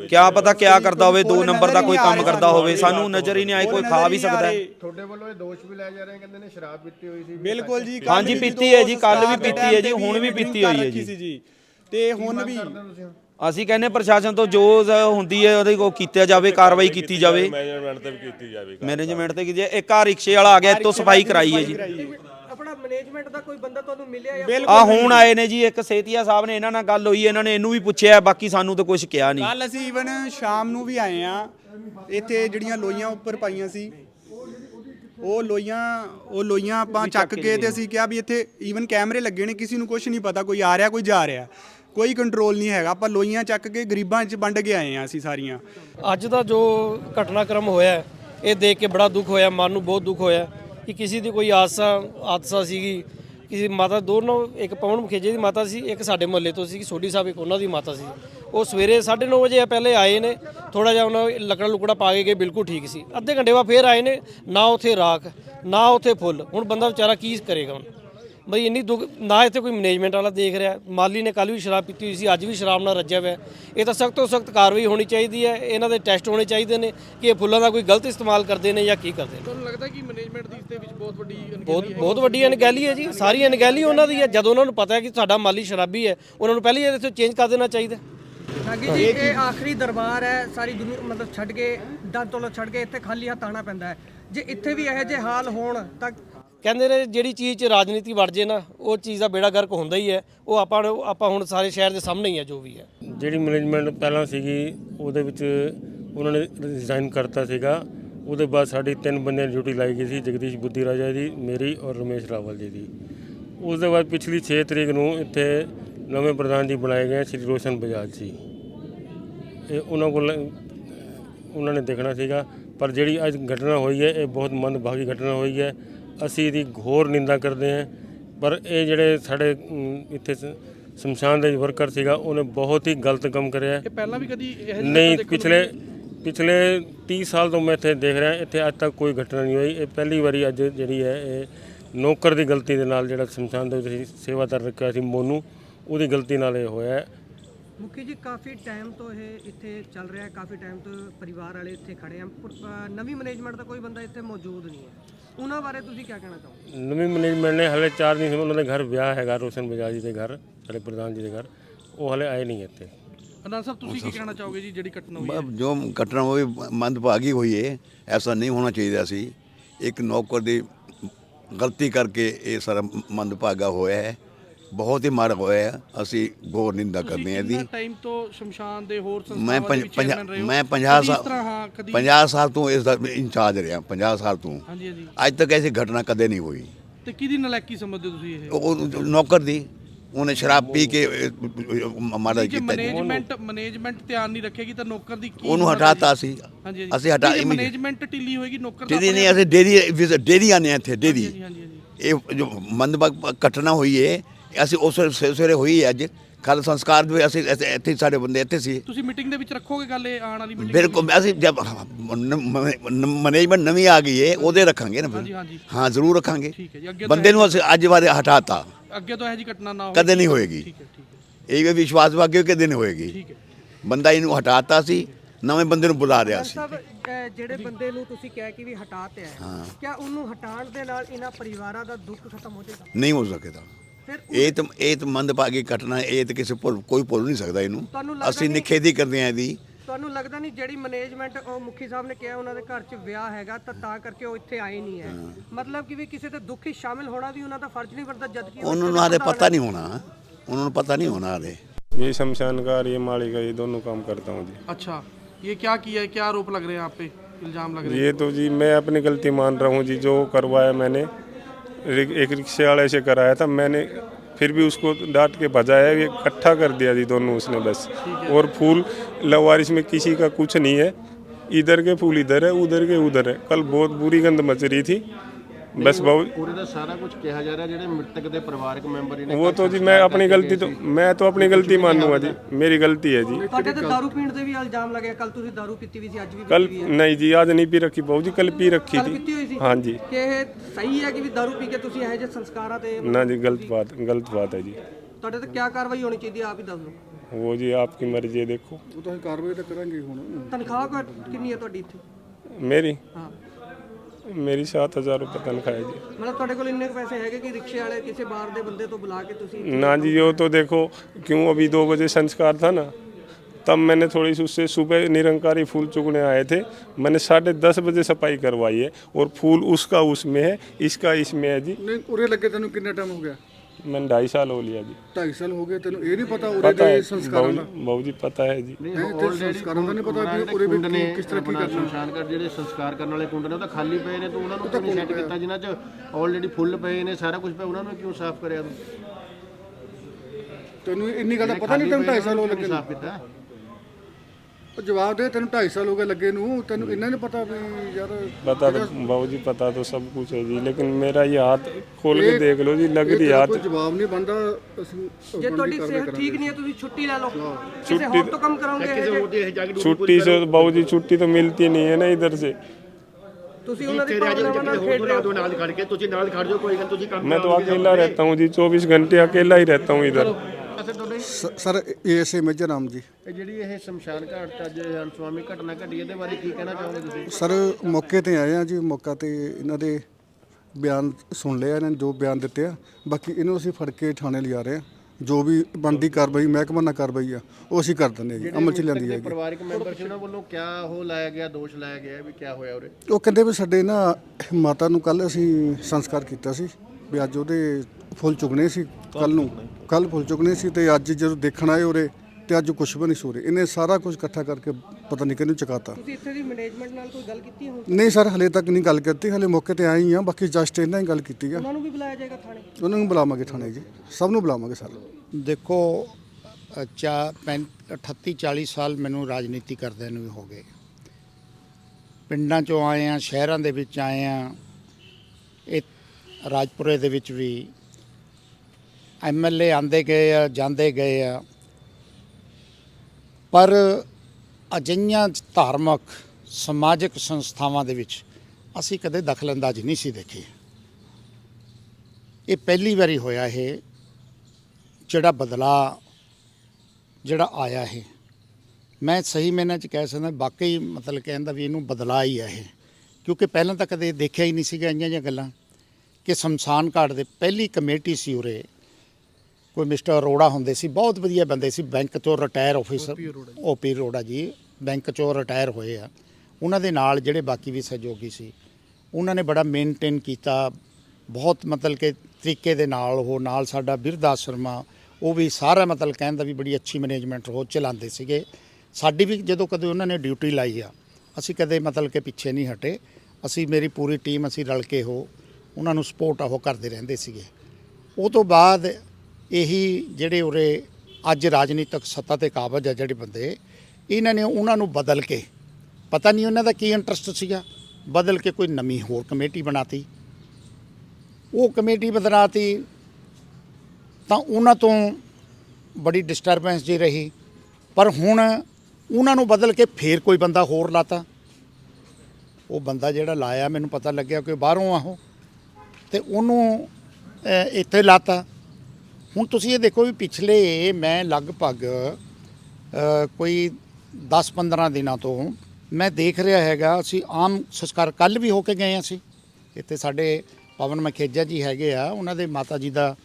ਕਿਆ ਪਤਾ ਕਿਆ ਕਰਦਾ ਹੋਵੇ ਦੋ ਨੰਬਰ ਦਾ ਕੋਈ ਕੰਮ ਕਰਦਾ ਹੋਵੇ ਸਾਨੂੰ ਨਜ਼ਰ ਹੀ ਨਹੀਂ ਆਈ ਕੋਈ ਖਾ ਵੀ ਸਕਦਾ। ਹੈ ਤੁਹਾਡੇ ਵੱਲੋਂ ਇਹ ਦੋਸ਼ ਵੀ ਲਾਏ ਜਾ ਰਹੇ ਕਹਿੰਦੇ ਨੇ ਸ਼ਰਾਬ ਪੀਤੀ ਹੋਈ ਸੀ ਬਿਲਕੁਲ ਜੀ ਕੱਲ੍ਹ ਹਾਂਜੀ, ਵੀ ਪੀਤੀ ਹੈ ਜੀ, ਕੱਲ੍ਹ ਵੀ ਪੀਤੀ ਹੈ ਜੀ, ਹੁਣ ਵੀ ਪੀਤੀ ਹੋਈ ਹੈ ਜੀ। ਸੀ ਤੇ ਹੁਣ ਵੀ ਅਸੀਂ ਕਹਿੰਦੇ ਪ੍ਰਸ਼ਾਸਨ ਤੋਂ ਜੋ ਜ਼ ਹੁੰਦੀ ਹੈ ਉਹਦੇ ਕੋ ਕੀਤਾ ਜਾਵੇ ਕਾਰਵਾਈ ਕੀਤੀ ਜਾਵੇ। ਮੈਨੇਜਮੈਂਟ ਤੇ ਵੀ ਕੀਤੀ ਜਾਵੇ ਮੈਨੇਜਮੈਂਟ ਤੇ ਕੀ ਇੱਕ ਆ ਰਿਕਸ਼ੇ ਵਾਲਾ ਆ ਗਿਆ ਇੱਥੋਂ ਸਫ਼ਾਈ ਕਰਾਈ ਹੈ ਜੀ ਆਪਣਾ ਮੈਨੇਜਮੈਂਟ ਦਾ ਕੋਈ ਬੰਦਾ ਤੁਹਾਨੂੰ ਮਿਲਿਆ ਜਾਂ ਆ ਹੁਣ ਆਏ ਨੇ ਜੀ ਇੱਕ ਸੇਤੀਆ ਸਾਹਿਬ ਨੇ ਇਹਨਾਂ ਨਾਲ ਗੱਲ ਹੋਈ ਇਹਨਾਂ ਨੇ ਇਹਨੂੰ ਵੀ ਪੁੱਛਿਆ ਬਾਕੀ ਸਾਨੂੰ ਤਾਂ ਕੁਝ ਕਿਹਾ ਨਹੀਂ। ਕੱਲ ਅਸੀਂ ਇਵਨ ਸ਼ਾਮ ਨੂੰ ਵੀ ਆਏ ਆ ਇੱਥੇ ਜਿਹੜੀਆਂ ਲੋਈਆਂ ਉੱਪਰ ਪਾਈਆਂ ਸੀ ਉਹ ਲੋਈਆਂ ਉਹ ਲੋਈਆਂ ਆਪਾਂ ਚੱਕ ਕੇ ਤੇ ਅਸੀਂ ਕਿਹਾ ਵੀ ਇੱਥੇ ਈਵਨ ਕੈਮਰੇ ਲੱਗੇ ਨੇ ਕਿਸੇ ਨੂੰ ਕੁਝ ਨਹੀਂ ਪਤਾ ਕੋਈ ਆ ਰਿਹਾ ਕੋਈ ਜਾ ਰਿਹਾ। ਕੋਈ ਕੰਟਰੋਲ ਨਹੀਂ ਹੈਗਾ। ਆਪਾਂ ਲੋਈਆਂ ਚੱਕ ਕੇ ਗਰੀਬਾਂ 'ਚ ਵੰਡ ਕੇ ਆਏ ਆ ਅਸੀਂ ਸਾਰੀਆਂ। ਅੱਜ ਦਾ ਜੋ ਘਟਨਾਕ੍ਰਮ ਹੋਇਆ ਹੈ, ਇਹ ਦੇਖ ਕੇ ਬੜਾ ਦੁੱਖ ਹੋਇਆ ਮਨ ਨੂੰ ਬਹੁਤ ਦੁੱਖ ਹੋਇਆ ਕਿ ਕਿਸੇ ਦੀ ਕੋਈ ਆਸਾ ਆਦਸਾ ਸੀਗੀ ਕਿਸੇ ਮਾਤਾ ਦੋਨੋਂ ਇੱਕ ਪਵਨ ਮੁਖੇਜੇ ਦੀ ਮਾਤਾ ਸੀ ਇੱਕ ਸਾਡੇ ਮੁਹੱਲੇ ਤੋਂ ਸੀ ਸੋਢੀ ਸਾਹਿਬ ਇੱਕ ਉਹਨਾਂ ਦੀ ਮਾਤਾ ਸੀ। ਉਹ ਸਵੇਰੇ 9:30 ਵਜੇ ਪਹਿਲੇ ਆਏ ਨੇ ਥੋੜਾ ਜਿਹਾ ਉਹਨਾਂ ਲੱਕੜਾ ਲੁਕੜਾ ਪਾ ਕੇ ਗਏ ਬਿਲਕੁਲ ਠੀਕ ਸੀ। ਅੱਧੇ ਘੰਟੇ ਬਾਅਦ ਫੇਰ ਆਏ ਨੇ ਨਾ ਉੱਥੇ ਰਾਖ ਨਾ ਉੱਥੇ ਫੁੱਲ। ਹੁਣ ਬੰਦਾ ਵਿਚਾਰਾ ਕੀ ਕਰੇਗਾ ਹੁਣ? ਬਈ ਇੰਨੀ ਦੁੱਖ ਨਾ ਇੱਥੇ ਕੋਈ ਮੈਨੇਜਮੈਂਟ ਵਾਲਾ ਦੇਖ ਰਿਹਾ ਮਾਲੀ ਨੇ ਕੱਲ ਵੀ ਸ਼ਰਾਬ ਪੀਤੀ ਹੋਈ ਸੀ ਅੱਜ ਵੀ ਸ਼ਰਾਬ ਨਾਲ ਰੱਜਿਆ ਹੋਇਆ। ਇਹ ਤਾਂ ਸਖਤ ਤੋਂ ਸਖਤ ਕਾਰਵਾਈ ਹੋਣੀ ਚਾਹੀਦੀ ਹੈ ਇਹਨਾਂ ਦੇ ਟੈਸਟ ਹੋਣੇ ਚਾਹੀਦੇ ਨੇ ਕਿ ਇਹ ਫੁੱਲਾਂ ਦਾ ਕੋਈ ਗਲਤ ਇਸਤੇਮਾਲ ਕਰਦੇ ਨੇ ਜਾਂ ਕੀ ਕਰਦੇ ਨੇ। ਤੁਹਾਨੂੰ ਲੱਗਦਾ ਕਿ ਮੈਨੇਜਮੈਂਟ ਦੀ ਇਸ ਦੇ ਵਿੱਚ ਬਹੁਤ ਵੱਡੀ ਅਣਗਹਿਲੀ ਬਹੁਤ ਬਹੁਤ ਵੱਡੀ ਅਣਗਹਿਲੀ ਹੈ ਜੀ ਸਾਰੀ ਅਣਗਹਿਲੀ ਉਹਨਾਂ ਦੀ ਹੈ। ਜਦੋਂ ਉਹਨਾਂ ਨੂੰ ਪਤਾ ਹੈ ਕਿ ਸਾਡਾ ਮਾਲੀ ਸ਼ਰਾਬੀ ਹੈ ਉਹਨਾਂ ਨੂੰ ਪਹਿਲੇ ਇਹਦੇ ਤੋਂ ਚੇਂਜ ਕਰ ਦੇਣਾ ਚਾਹੀਦਾ। ਨਾਗੀ ਜੀ ਇਹ ਆਖਰੀ ਦਰਬਾਰ ਹੈ ਸਾਰੀ ਦੁਨੀਆ ਮਤਲਬ ਛੱਡ ਕੇ ਦੰਤੋਲਾ ਛੱਡ ਕੇ ਇੱਥੇ ਖਾਲੀ ਹੱਥ ਆਣਾ ਪੈਂਦਾ ਹੈ। ਜੇ ਇੱਥੇ ਵੀ ਇਹੋ ਜਿਹੇ ਹਾਲ ਹੋਣ ਤਾਂ ਕਹਿੰਦੇ ਨੇ ਜਿਹੜੀ ਚੀਜ਼ 'ਚ ਰਾਜਨੀਤੀ ਵੜ ਜੇ ਨਾ ਉਹ ਚੀਜ਼ ਦਾ ਬੇੜਾ ਗਰਕ ਹੁੰਦਾ ਹੀ ਹੈ। ਉਹ ਆਪਾਂ ਨੂੰ- ਆਪਾਂ ਹੁਣ ਸਾਰੇ ਸ਼ਹਿਰ ਦੇ ਸਾਹਮਣੇ ਹੀ ਹੈ ਜੋ ਵੀ ਹੈ। ਜਿਹੜੀ ਮੈਨੇਜਮੈਂਟ ਪਹਿਲਾਂ ਸੀਗੀ ਉਹਦੇ ਵਿੱਚ ਉਹਨਾਂ ਨੇ ਰਿਜ਼ਾਈਨ ਕਰਤਾ ਸੀਗਾ। ਉਹਦੇ ਬਾਅਦ ਸਾਡੀ ਤਿੰਨ ਬੰਦਿਆਂ ਦੀ ਡਿਊਟੀ ਲਾਈ ਗਈ ਸੀ ਜਗਦੀਸ਼ ਬੁੱਧੀ ਰਾਜਾ ਦੀ ਮੇਰੀ ਔਰ ਰਮੇਸ਼ ਰਾਵਲ ਜੀ ਦੀ। ਉਸ ਦੇ ਬਾਅਦ ਪਿਛਲੀ 6 ਤਰੀਕ ਨੂੰ ਇੱਥੇ ਨਵੇਂ ਪ੍ਰਧਾਨ ਜੀ ਬਣਾਏ ਗਏ ਸ਼੍ਰੀ ਰੋਸ਼ਨ ਬਜਾਜ ਜੀ। ਇਹ ਉਹਨਾਂ ਕੋਲ ਉਹਨਾਂ ਨੇ ਦੇਖਣਾ ਸੀਗਾ ਪਰ ਜਿਹੜੀ ਅੱਜ ਘਟਨਾ ਹੋਈ ਹੈ ਇਹ ਬਹੁਤ ਮੰਦਭਾਗੀ ਘਟਨਾ ਹੋਈ ਹੈ। ਅਸੀਂ ਇਹਦੀ ਘੋਰ ਨਿੰਦਾ ਕਰਦੇ ਹਾਂ ਪਰ ਇਹ ਜਿਹੜੇ ਸਾਡੇ ਇੱਥੇ ਸ਼ਮਸ਼ਾਨ ਦੇ ਵਰਕਰ ਸੀਗਾ ਉਹਨੇ ਬਹੁਤ ਹੀ ਗਲਤ ਕੰਮ ਕਰਿਆ। ਇਹ ਪਹਿਲਾਂ ਵੀ ਕਦੀ ਇਹ ਨਹੀਂ ਪਿਛਲੇ ਪਿਛਲੇ 30 ਸਾਲ ਤੋਂ ਮੈਂ ਇੱਥੇ ਦੇਖ ਰਿਹਾ ਇੱਥੇ ਅੱਜ ਤੱਕ ਕੋਈ ਘਟਨਾ ਨਹੀਂ ਹੋਈ। ਇਹ ਪਹਿਲੀ ਵਾਰੀ ਅੱਜ ਜਿਹੜੀ ਹੈ ਇਹ ਨੌਕਰ ਦੀ ਗਲਤੀ ਦੇ ਨਾਲ ਜਿਹੜਾ ਸ਼ਮਸ਼ਾਨ ਦੇ ਵਿੱਚ ਸੇਵਾਦਾਰ ਰੱਖਿਆ ਸੀ ਮੋਨੂ ਉਹਦੀ ਗਲਤੀ ਨਾਲ ਇਹ ਹੋਇਆ ਹੈ। ਮੁਖੀ ਜੀ ਕਾਫੀ ਟਾਈਮ ਤੋਂ ਇਹ ਇੱਥੇ ਚੱਲ ਰਿਹਾ ਹੈ ਕਾਫੀ ਟਾਈਮ ਤੋਂ ਪਰਿਵਾਰ ਵਾਲੇ ਇੱਥੇ ਖੜੇ ਆ। ਪਰ, ਅ, ਨਵੀਂ ਮੈਨੇਜਮੈਂਟ ਦਾ ਕੋਈ ਬੰਦਾ ਇੱਥੇ ਮੌਜੂਦ ਨਹੀਂ ਹੈ। ਉਹਨਾਂ ਬਾਰੇ ਤੁਸੀਂ ਕੀ ਕਹਿਣਾ ਚਾਹੋਗੇ? ਨਵੀਂ ਮੈਨੇਜਮੈਂਟ ਨੇ ਹਲੇ 4 ਦਿਨ ਉਹਨਾਂ ਦੇ ਘਰ ਵਿਆਹ ਹੈਗਾ ਰੋਸ਼ਨ ਬਜਾਜ ਜੀ ਦੇ ਘਰ ਸਾਡੇ ਪ੍ਰਧਾਨ ਜੀ ਦੇ ਘਰ। ਉਹ ਹਲੇ ਆਏ ਨਹੀਂ ਇੱਥੇ। ਅਨੰਦ ਸਾਹਿਬ ਤੁਸੀਂ ਕੀ ਕਹਿਣਾ ਚਾਹੋਗੇ ਜੀ ਜਿਹੜੀ ਘਟਨਾ ਹੋਈ ਹੈ? ਬ- ਜੋ ਘਟਨਾ ਹੋਈ ਮੰਦਭਾਗੀ ਹੋਈ ਹੈ ਐਸਾ ਨਹੀਂ ਹੋਣਾ ਚਾਹੀਦਾ ਸੀ। ਇੱਕ ਨੌਕਰ ਦੀ ਗਲਤੀ ਕਰਕੇ ਇਹ ਸਾਰਾ ਮੰਦਭਾਗਾ ਹੋਇਆ ਹੈ। ਬਹੁਤ ਹੀ ਮਾੜਾ ਹੋਇਆ ਹੈ। ਅਸੀਂ ਘੋਰ ਨਿੰਦਾ ਕਰਦੇ ਹਾਂ ਇਹਦੀ। ਟਾਈਮ ਤੋਂ ਸ਼ਮਸ਼ਾਨ ਦੇ ਹੋਰ ਮੈਂ ਸੰਸਥਾਵਾਂ ਦੇ ਪੰਜ- ਵਿੱਚ ਪੰਜਾਹ chairman ਰਹੇ ਹੋ। ਮੈਂ 50 ਕਦੀ ਇਸ ਤਰ੍ਹਾਂ ਹਾਂ ਸਾਲ ਕਦੀ 50 ਸਾਲ ਤੋਂ ਇਸ ਦਾ ਇੰਚਾਰਜ ਰਿਹਾ 50 ਸਾਲ ਤੋਂ। ਹਾਂਜੀ ਹਾਂਜੀ। ਅੱਜ ਤੱਕ ਐਸੀ ਘਟਨਾ ਕਦੇ ਨਹੀਂ ਹੋਈ। ਤੇ ਕਿਹਦੀ ਨਲਾਇਕੀ ਸਮਝਦੇ ਹੋ ਤੁਸੀਂ ਇਹ? ਉਹ ਉਹ ਨੌਕਰ ਦੀ। ਉਹਨੇ ਸ਼ਰਾਬ ਪੀ ਕੇ ਜੇ ਕੀਤਾ ਜੀ। ਮੈਨੇਜਮੈਂਟ ਮੈਨੇਜਮੈਂਟ ਧਿਆਨ ਨਹੀਂ ਰੱਖੇਗੀ ਤਾਂ ਨੌਕਰ ਦੀ ਕੀ ਉਹਨੂੰ ਹਟਾਤਾ? ਸੀ ਹਾਂਜੀ ਹਾਂਜੀ। ਅਸੀਂ ਹਟਾ ਮੈਨੇਜਮੈਂਟ ਢਿੱਲੀ ਹੋਏਗੀ ਨੌਕਰ ਦਾ ਆਪਣੇ ਨਹੀਂ ਅਸੀਂ ਡੇਰੀ ਡੇਰੀ ਆਨੇ ਇੱਥੇ ਡੇਰੀ। ਹਾਂਜੀ ਹਾਂਜੀ ਹਾਂਜੀ। ਇਹ ਜੋ ਮੰਦਭਾਗ ਘਟਨਾ ਹੋਈ ਹੈ ਅਸੀਂ ਉਸ ਵੇਲੇ ਸਵੇਰੇ ਸਵੇਰੇ ਹੋਈ ਹੈ ਅੱਜ। ਕੱਲ ਸੰਸਕਾਰ ਦੇ ਅਸੀਂ ਇੱਥੇ ਇੱਥੇ ਹੀ ਸਾਡੇ ਬੰਦੇ ਇੱਥੇ ਸੀ। ਤੁਸੀਂ ਮੀਟਿੰਗ ਦੇ ਵਿੱਚ ਰੱਖੋਗੇ ਗੱਲ ਇਹ ਆਉਣ ਵਾਲੀ ਮੀਟਿੰਗ? ਬਿਲਕੁਲ ਅਸੀਂ ਜਬ ਮੈਨੇਜਮੈਂਟ ਨਵੀਂ ਆ ਗਈ ਹੈ ਉਹਦੇ ਰੱਖਾਂਗੇ ਨਾ ਹਾਂਜੀ, ਫਿਰ। ਹਾਂਜੀ। ਹਾਂ ਜ਼ਰੂਰ ਰੱਖਾਂਗੇ। ਠੀਕ ਹੈ ਜੀ, ਅੱਗੇ ਤੋਂ ਬੰਦੇ ਨੂੰ ਅਸੀਂ ਅੱਜ ਬਾਰੇ ਹਟਾਤਾ। ਅੱਗੇ ਤੋਂ ਇਹੋ ਜੀ ਘਟਨਾ ਨਾ ਹੋਵੇ। ਕਦੇ ਨਹੀਂ ਹੋਏਗੀ। ਠੀਕ ਹੈ ਠੀਕ ਹੈ। ਇਹ ਵੀ ਵਿਸ਼ਵਾਸ ਵਾਕਿਓ ਕਦੇ ਨਹੀਂ ਹੋਏਗੀ। ਠੀਕ ਹੈ। ਬੰਦਾ ਇਹਨੂੰ ਹਟਾਤਾ ਸੀ ਨਵੇਂ ਬੰਦੇ ਨੂੰ ਬੁਲਾ ਰਿਹਾ ਸੀ। ਜਿਹੜੇ ਬੰਦੇ ਨੂੰ ਤੁਸੀਂ ਕਹਿ ਕੇ ਵੀ ਹਟਾ ਤੇ ਹੈ ਕਿਆ ਉਹਨੂੰ ਹਟਾਉਣ ਦੇ ਨਾਲ ਇਹਨਾਂ ਪਰਿਵਾਰਾਂ ਦਾ ਦੁੱਖ ਖਤਮ ਹੋ ਜਾਏਗਾ? ਨਹੀਂ ਹੋ ਸਕਦਾ ਫਿਰ ਇਹ ਤਾਂ ਇਹ ਤਾਂ ਮੰਦਭਾਗੀ ਘਟਨਾ ਇਹ ਤਾਂ ਕਿਸੇ ਭੁੱਲ ਕੋਈ ਭੁੱਲ ਨਹੀਂ ਸਕਦਾ ਇਹਨੂੰ ਤੁਹਾਨੂੰ ਲੱਗਦਾ ਅਸੀਂ ਨਹੀਂ- ਨਿਖੇਧੀ ਕਰਦੇ ਹਾਂ ਇਹਦੀ ਤੁਹਾਨੂੰ ਲੱਗਦਾ ਨਹੀਂ ਜਿਹੜੀ ਮੈਨੇਜਮੈਂਟ ਉਹ ਮੁਖੀ ਸਾਹਿਬ ਨੇ ਕਿਹਾ ਉਹਨਾਂ ਦੇ ਘਰ 'ਚ ਵਿਆਹ ਹੈਗਾ ਤਾਂ ਤਾਂ ਕਰਕੇ ਉਹ ਇੱਥੇ ਆਏ ਨਹੀਂ ਹੈ ਮਤਲਬ ਕਿ ਵੀ ਕਿਸੇ ਦੇ ਦੁੱਖ 'ਚ ਸ਼ਾਮਿਲ ਹੋਣਾ ਵੀ ਉਹਨਾਂ ਦਾ ਫਰਜ਼ ਨਹੀਂ ਬਣਦਾ ਜਦ ਕਿ ਉਹ ਉਹਨਾਂ ਨੂੰ ਹਾਲੇ ਪਤਾ ਨਹੀਂ ਹੋਣਾ ਉਹਨਾਂ ਨੂੰ ਪਤਾ ਨਹੀਂ ਹੋਣਾ ਹਾਲੇ ये शमशान का और ये माली का ये दोनों काम करता हूँ जी अच्छा ये क्या किया है क्या आरोप लग रहे हैं आप पे इल्जाम लग रहे हैं ये तो जी मैं अपनी गलती मान रहा हूँ जी जो करवाया मैंने रि- एक रिक्शे वाले से कराया था मैंने फिर भी उसको डांट के भजाया ये इकट्ठा कर दिया जी दोनों उसने बस। और फूल लवारिश में किसी का कुछ नहीं है इधर के फूल इधर है उधर के उधर है। कल बहुत बुरी गंद मच रही थी बस बहुत ਪੂਰੇ ਦਾ ਸਾਰਾ ਕੁਝ ਕਿਹਾ ਜਾ ਰਿਹਾ ਜਿਹੜੇ ਮ੍ਰਿਤਕ ਦੇ ਪਰਿਵਾਰਕ ਮੈਂਬਰ ਨੇ वो तो जी मैं अपनी गलती तो मैं तो अपनी गलती मानूंगा जी मेरी गलती है जी ਤੁਹਾਡੇ ਤੇ दारू ਪੀਣ ਦੇ ਵੀ ਇਲਜ਼ਾਮ ਲੱਗੇ ਕੱਲ ਤੁਸੀਂ दारू ਪੀਤੀ ਵੀ ਸੀ ਅੱਜ ਵੀ कल ਪੀਤੀ ਵੀ ਹੈ नहीं जी आज नहीं पी रखी बहू जी कल पी रखी ਕੱਲ ਪੀਤੀ ਹੋਈ थी ਸੀ हाँ जी ਕਿ ਇਹ ਸਹੀ ਹੈ ਕਿ ਵੀ दारू ਪੀ ਕੇ ਤੁਸੀਂ ਇਹੋ ਜਿਹੇ ਸੰਸਕਾਰਾਂ ਤੇ ना जी गलत बात गलत बात है जी ਤੁਹਾਡੇ ਤੇ ਕੀ ਕਾਰਵਾਈ ਹੋਣੀ ਚਾਹੀਦੀ ਹੈ ਆਪ ਹੀ ਦੱਸ ਦਿਓ वो जी आपकी मर्जी है देखो ਉਹ ਤਾਂ ਕਾਰਵਾਈ ਤਾਂ ਕਰਾਂਗੇ ਹੁਣ ਤਨਖਾਹ ਘੱਟ- ਕਿੰਨੀ ਹੈ ਤੁਹਾਡੀ ਇੱਥੇ मेरी ਹਾਂ मेरी सात हजार रुपये तनख्वाह है जी ਮਤਲਬ ਤੁਹਾਡੇ ਕੋਲ ਇੰਨੇ ਕੁ ਪੈਸੇ ਹੈਗੇ ਕਿ ਰਿਕਸ਼ੇ ਵਾਲੇ ਕਿਸੇ ਬਾਹਰ ਦੇ ਬੰਦੇ ਤੋਂ ਬੁਲਾ ਕੇ ਤੁਸੀਂ ना जी वो तो देखो क्यों अभी दो बजे संस्कार था ना तब मैंने थोड़ी सी उससे सुबह निरंकारी फूल चुगने आए थे मैंने साढ़े दस बजे सफाई करवाई है और फूल उसका उसमें है इसका इसमें है जी ਨਹੀਂ ਉਰੇ ਲੱਗੇ ਤੈਨੂੰ ਕਿੰਨਾ ਟਾਈਮ ਹੋ ਗਿਆ ਮੈਨੂੰ 2.5 ਸਾਲ ਹੋ ਲਿਆ ਜੀ। 2.5 ਸਾਲ ਹੋ ਗਏ ਤੈਨੂੰ ਇਹ ਨਹੀਂ ਪਤਾ ਉਰੇ ਪਤਾ ਦੇ ਹੈ ਸੰਸਕਾਰਾਂ ਦਾ? ਬਹੁਤ ਜੀ ਪਤਾ ਹੈ ਜੀ। ਨਹੀਂ ਇਹ ਤੇ ਸੰਸਕਾਰਾਂ ਦਾ ਨਹੀਂ ਪਤਾ ਵੀ ਉਰੇ ਵੀ ਕੀ- ਕਿਸ ਤਰ੍ਹਾਂ ਕੀ ਕਰਨਾ। ਸ਼ਾਨਕਾਰ ਜਿਹੜੇ ਸੰਸਕਾਰ ਕਰਨ ਵਾਲੇ ਕੁੰਡ ਨੇ ਉਹ ਤਾਂ ਖਾਲੀ ਪਏ ਨੇ ਤੂੰ ਉਹਨਾਂ ਨੂੰ ਕਿਉਂ ਨਹੀਂ ਸੈੱਟ ਕੀਤਾ? ਜਿਨ੍ਹਾਂ 'ਚ ਆਲਰੇਡੀ ਫੁੱਲ ਪਏ ਨੇ ਸਾਰਾ ਕੁਝ ਪਿਆ ਉਹਨਾਂ ਨੂੰ ਕਿਉਂ ਸਾਫ਼ ਕਰਿਆ ਤੂੰ? ਤੈਨੂੰ ਇੰਨੀ ਗੱਲ ਦਾ ਪਤਾ ਨਹੀਂ ਤੈਨੂੰ 2.5 ਸਾਲ ਹੋ ਲੱਗੇ ਸਾਫ਼ ਕੀਤਾ? ਉਹ ਜਵਾਬ ਦੇ ਤੈਨੂੰ 2.5 ਸਾਲ ਹੋ ਗਏ ਲੱਗੇ ਨੂੰ ਤੈਨੂੰ ਇੰਨਾ ਨਹੀਂ ਪਤਾ ਵੀ ਯਾਰ पता तो बाबू जी पता तो सब कुछ है जी लेकिन मेरा ये हाथ खोल के ਇਹ- देख लो जी लग ਇਹ रही ਤੇਰਾ हाथ ਕੋਈ ਜਵਾਬ ਨਹੀਂ ਬੰਦਾ ਅਸੀਂ ਜੇ ਤੁਹਾਡੀ ਸਿਹਤ ਠੀਕ ਨਹੀਂ ਹੈ ਤੁਸੀਂ ਛੁੱਟੀ ਲੈ ਲਓ ਕਿਸੇ ਹੋਰ ਤੋਂ ਕੰਮ ਕਰਾਉਂਗੇ ਇਹ ਜੇ- ਹੋਰ ਦੀ ਇਹ ਜਾ ਕੇ छुट्टी से बाबू जी छुट्टी तो मिलती नहीं है ना इधर से ਤੁਸੀਂ ਉਹਨਾਂ ਦੀ ਤੇਰੇ ਅੱਜ ਭਾਵਨਾਵਾਂ ਨਾਲ ਖੇਡ ਰਹੇ ਹੋ ਦੋ ਨਾਲ ਖੜ ਕੇ ਤੁਸੀਂ ਨਾਲ ਖੜ ਜਾਓ ਕੋਈ ਗੱਲ ਤੁਸੀਂ ਕੰਮ मैं तो अकेला रहता हूँ जी चौबीस घंटे अकेला ही रहता हूँ इधर sir ASA major Ram ji. ਇਹ ਜਿਹੜੀ ਇਹ ਸ਼ਮਸ਼ਾਨ ਘਾਟ 'ਚ ਅੱਜ ਅਨਸਵਾਮੀ ਘਟਨਾ ਘਟੀ ਇਹਦੇ ਬਾਰੇ ਕੀ ਕਹਿਣਾ ਚਾਹੋਗੇ ਤੁਸੀਂ? ਸਰ ਮੌਕੇ ਤੇ ਆਏ ਆ ਜੀ ਮੌਕਾ ਤੇ ਇਹਨਾਂ ਦੇ ਬਿਆਨ ਸੁਣ ਲਿਆ ਇਹਨਾਂ ਨੇ ਜੋ ਬਿਆਨ ਦਿੱਤੇ ਆ। ਬਾਕੀ ਇਹਨੂੰ ਅਸੀਂ ਫੜ ਕੇ ਥਾਣੇ ਲਿਜਾ ਰਹੇ ਆ। ਜੋ ਵੀ ਬਣਦੀ ਕਾਰਵਾਈ ਮਹਿਕਮਾ ਨਾਲ ਕਾਰਵਾਈ ਆ ਉਹ ਅਸੀਂ ਕਰ ਦਿੰਦੇ ਹਾਂ ਜੀ ਅਮਲ ਚ ਲਿਆਂਦੀ ਹੈਗੀ ਪਰਿਵਾਰਕ ਮੈਂਬਰ ਸੀ ਉਹਨਾਂ ਵੱਲੋਂ ਕਿਆ ਉਹ ਲਾਇਆ ਗਿਆ ਦੋਸ਼ ਲਾਇਆ ਗਿਆ ਵੀ ਕਿਆ ਹੋਇਆ ਉਰੇ? ਉਹ ਕਹਿੰਦੇ ਵੀ ਸਾਡੇ ਨਾ ਮਾਤਾ ਨੂੰ ਕੱਲ ਅਸੀਂ ਸੰਸਕਾਰ ਕੀਤਾ ਸੀ ਵੀ ਅੱਜ ਉਹਦੇ ਫੁੱਲ ਚੁਗਣੇ ਸੀ। ਕੱਲ ਨੂੰ। ਕੱਲ ਫੁੱਲ ਚੁਗਣੇ ਸੀ ਤੇ ਅੱਜ ਜਦੋਂ ਦੇਖਣ ਆਏ ਉਰੇ ਤੇ ਅੱਜ ਕੁਛ ਵੀ ਨਹੀਂ ਸੂਰੇ ਇਹਨੇ ਸਾਰਾ ਕੁਝ ਇਕੱਠਾ ਕਰਕੇ ਪਤਾ ਨਹੀਂ ਕਿਹਨੂੰ ਚੁਕਾਤਾ। ਤੁਸੀਂ ਇੱਥੇ ਦੀ ਮੈਨੇਜਮੈਂਟ ਨਾਲ ਕੋਈ ਗੱਲ ਕੀਤੀ ਹੁਣ ਨਹੀਂ ਸਰ ਹਲੇ ਤੱਕ ਨਹੀਂ ਗੱਲ ਕੀਤੀ। ਹਲੇ ਮੌਕੇ ਤੇ ਆਏ ਹੀ ਆ ਬਾਕੀ ਜਸਟ ਇਹਨਾਂ ਹੀ ਗੱਲ ਕੀਤੀ ਆ। ਉਹਨਾਂ ਨੂੰ ਵੀ ਬੁਲਾਇਆ ਜਾਏਗਾ ਥਾਣੇ? ਉਹਨਾਂ ਨੂੰ ਬੁਲਾਵਾਂਗੇ ਥਾਣੇ ਜੀ। ਸਭ ਨੂੰ ਬੁਲਾਵਾਂਗੇ ਸਰ। ਦੇਖੋ ਚਾ 38 40 ਸਾਲ ਮੈਨੂੰ ਰਾਜਨੀਤੀ ਕਰਦਿਆਂ ਨੂੰ ਵੀ ਹੋ ਗਏ। ਪਿੰਡਾਂ ਚੋਂ ਆਏ ਆ ਸ਼ਹਿਰਾਂ ਦੇ ਵਿੱਚ ਆਏ ਆ ਇਹ ਰਾਜਪੁਰੇ ਦੇ ਵਿੱਚ ਵੀ ਐਮਐਲਏ ਆਂਦੇ ਗਏ ਆ, ਜਾਂਦੇ ਗਏ ਆ। ਪਰ ਅਜਿਹੀਆਂ ਧਾਰਮਿਕ, ਸਮਾਜਿਕ ਸੰਸਥਾਵਾਂ ਦੇ ਵਿੱਚ ਅਸੀਂ ਕਦੇ ਦਖਲਅੰਦਾਜ਼ੀ ਨਹੀਂ ਸੀ ਦੇਖੀ। ਇਹ ਪਹਿਲੀ ਵਾਰੀ ਹੋਇਆ ਇਹ, ਜਿਹੜਾ ਬਦਲਾ ਜਿਹੜਾ ਆਇਆ ਹੈ ਮੈਂ ਸਹੀ ਮੈਨਾਂ ਚ ਕਹਿ ਸਕਦਾ, ਵਾਕਈ ਮਤਲਬ ਕਹਿੰਦਾ ਵੀ ਇਹਨੂੰ ਬਦਲਾ ਹੀ ਹੈ ਇਹ। ਕਿਉਂਕਿ ਪਹਿਲਾਂ ਤਾਂ ਕਦੇ ਦੇਖਿਆ ਹੀ ਨਹੀਂ ਸੀਗਾ ਇੰਨੀਆਂ ਜਿਹੀਆਂ ਗੱਲਾਂ ਕਿ ਸ਼ਮਸ਼ਾਨ ਘਾਟ ਦੇ ਪਹਿਲੀ ਕਮੇਟੀ ਸੀ ਉਰੇ। ਕੋਈ ਮਿਸਟਰ ਅਰੋੜਾ ਹੁੰਦੇ ਸੀ ਬਹੁਤ ਵਧੀਆ ਬੰਦੇ ਸੀ ਬੈਂਕ ਤੋਂ retire officer O P Arora ji. Bank ਚੋਂ ਰਿਟਾਇਰ ਹੋਏ ਆ। ਉਹਨਾਂ ਦੇ ਨਾਲ ਜਿਹੜੇ ਬਾਕੀ ਵੀ ਸਹਿਯੋਗੀ ਸੀ ਉਹਨਾਂ ਨੇ ਬੜਾ ਮੇਨਟੇਨ ਕੀਤਾ ਬਹੁਤ ਮਤਲਬ ਕਿ ਤਰੀਕੇ ਦੇ ਨਾਲ ਉਹ ਨਾਲ ਸਾਡਾ ਬਿਰਧ ਆਸ਼ਰਮ ਆ ਉਹ ਵੀ ਸਾਰਾ ਮਤਲਬ ਕਹਿੰਦਾ ਵੀ ਬੜੀ ਅੱਛੀ ਮੈਨੇਜਮੈਂਟ ਉਹ ਚਲਾਉਂਦੇ ਸੀਗੇ। ਸਾਡੀ ਵੀ ਜਦੋਂ ਕਦੇ ਉਹਨਾਂ ਨੇ ਡਿਊਟੀ ਲਾਈ ਆ ਅਸੀਂ ਕਦੇ ਮਤਲਬ ਕਿ ਪਿੱਛੇ ਨਹੀਂ ਹਟੇ ਅਸੀਂ ਮੇਰੀ ਪੂਰੀ ਟੀਮ ਅਸੀਂ ਰਲ ਕੇ ਉਹ ਉਹਨਾਂ ਨੂੰ ਸਪੋਰਟ ਉਹ ਕਰਦੇ ਰਹਿੰਦੇ ਸੀਗੇ। ਉਹ ਤੋਂ ਬਾਅਦ ਇਹੀ ਜਿਹੜੇ ਉਰੇ ਅੱਜ ਰਾਜਨੀਤਿਕ ਸੱਤਾ ਤੇ ਕਾਬਜ ਆ ਜਿਹੜੇ ਬੰਦੇ ਇਹਨਾਂ ਨੇ ਉਹਨਾਂ ਨੂੰ ਬਦਲ ਕੇ ਪਤਾ ਨਹੀਂ ਉਹਨਾਂ ਦਾ ਕੀ ਇੰਟਰਸਟ ਸੀਗਾ ਬਦਲ ਕੇ ਕੋਈ ਨਵੀਂ ਹੋਰ ਕਮੇਟੀ ਬਣਾਤੀ। ਉਹ ਕਮੇਟੀ ਬਦਲਾਤੀ ਤਾਂ ਉਹਨਾਂ ਤੋਂ ਬੜੀ ਡਿਸਟਰਬੈਂਸ ਜੀ ਰਹੀ ਪਰ ਹੁਣ ਉਹਨਾਂ ਨੂੰ ਬਦਲ ਕੇ ਫੇਰ ਕੋਈ ਬੰਦਾ ਹੋਰ ਲਾਤਾ। ਉਹ ਬੰਦਾ ਜਿਹੜਾ ਲਾਇਆ ਮੈਨੂੰ ਪਤਾ ਲੱਗਿਆ ਕਿ ਬਾਹਰੋਂ ਆ ਉਹ ਤੇ ਉਹਨੂੰ ਅਹ, ਇੱਥੇ ਲਾਤਾ। ਹੁਣ ਤੁਸੀਂ ਇਹ ਦੇਖੋ ਵੀ ਪਿਛਲੇ ਮੈਂ ਲਗਭਗ ਕੋਈ 10-15 ਦਿਨਾਂ ਤੋਂ ਮੈਂ ਦੇਖ ਰਿਹਾ ਹੈਗਾ, ਅਸੀਂ ਆਮ ਸੰਸਕਾਰ ਕੱਲ ਵੀ ਹੋ ਕੇ ਗਏ ਹਾਂ ਅਸੀਂ। ਇੱਥੇ ਸਾਡੇ ਪਵਨ ਮਖੇਜਾ ਜੀ ਹੈਗੇ ਆ, ਉਹਨਾਂ ਦੇ ਮਾਤਾ ਜੀ ਦਾ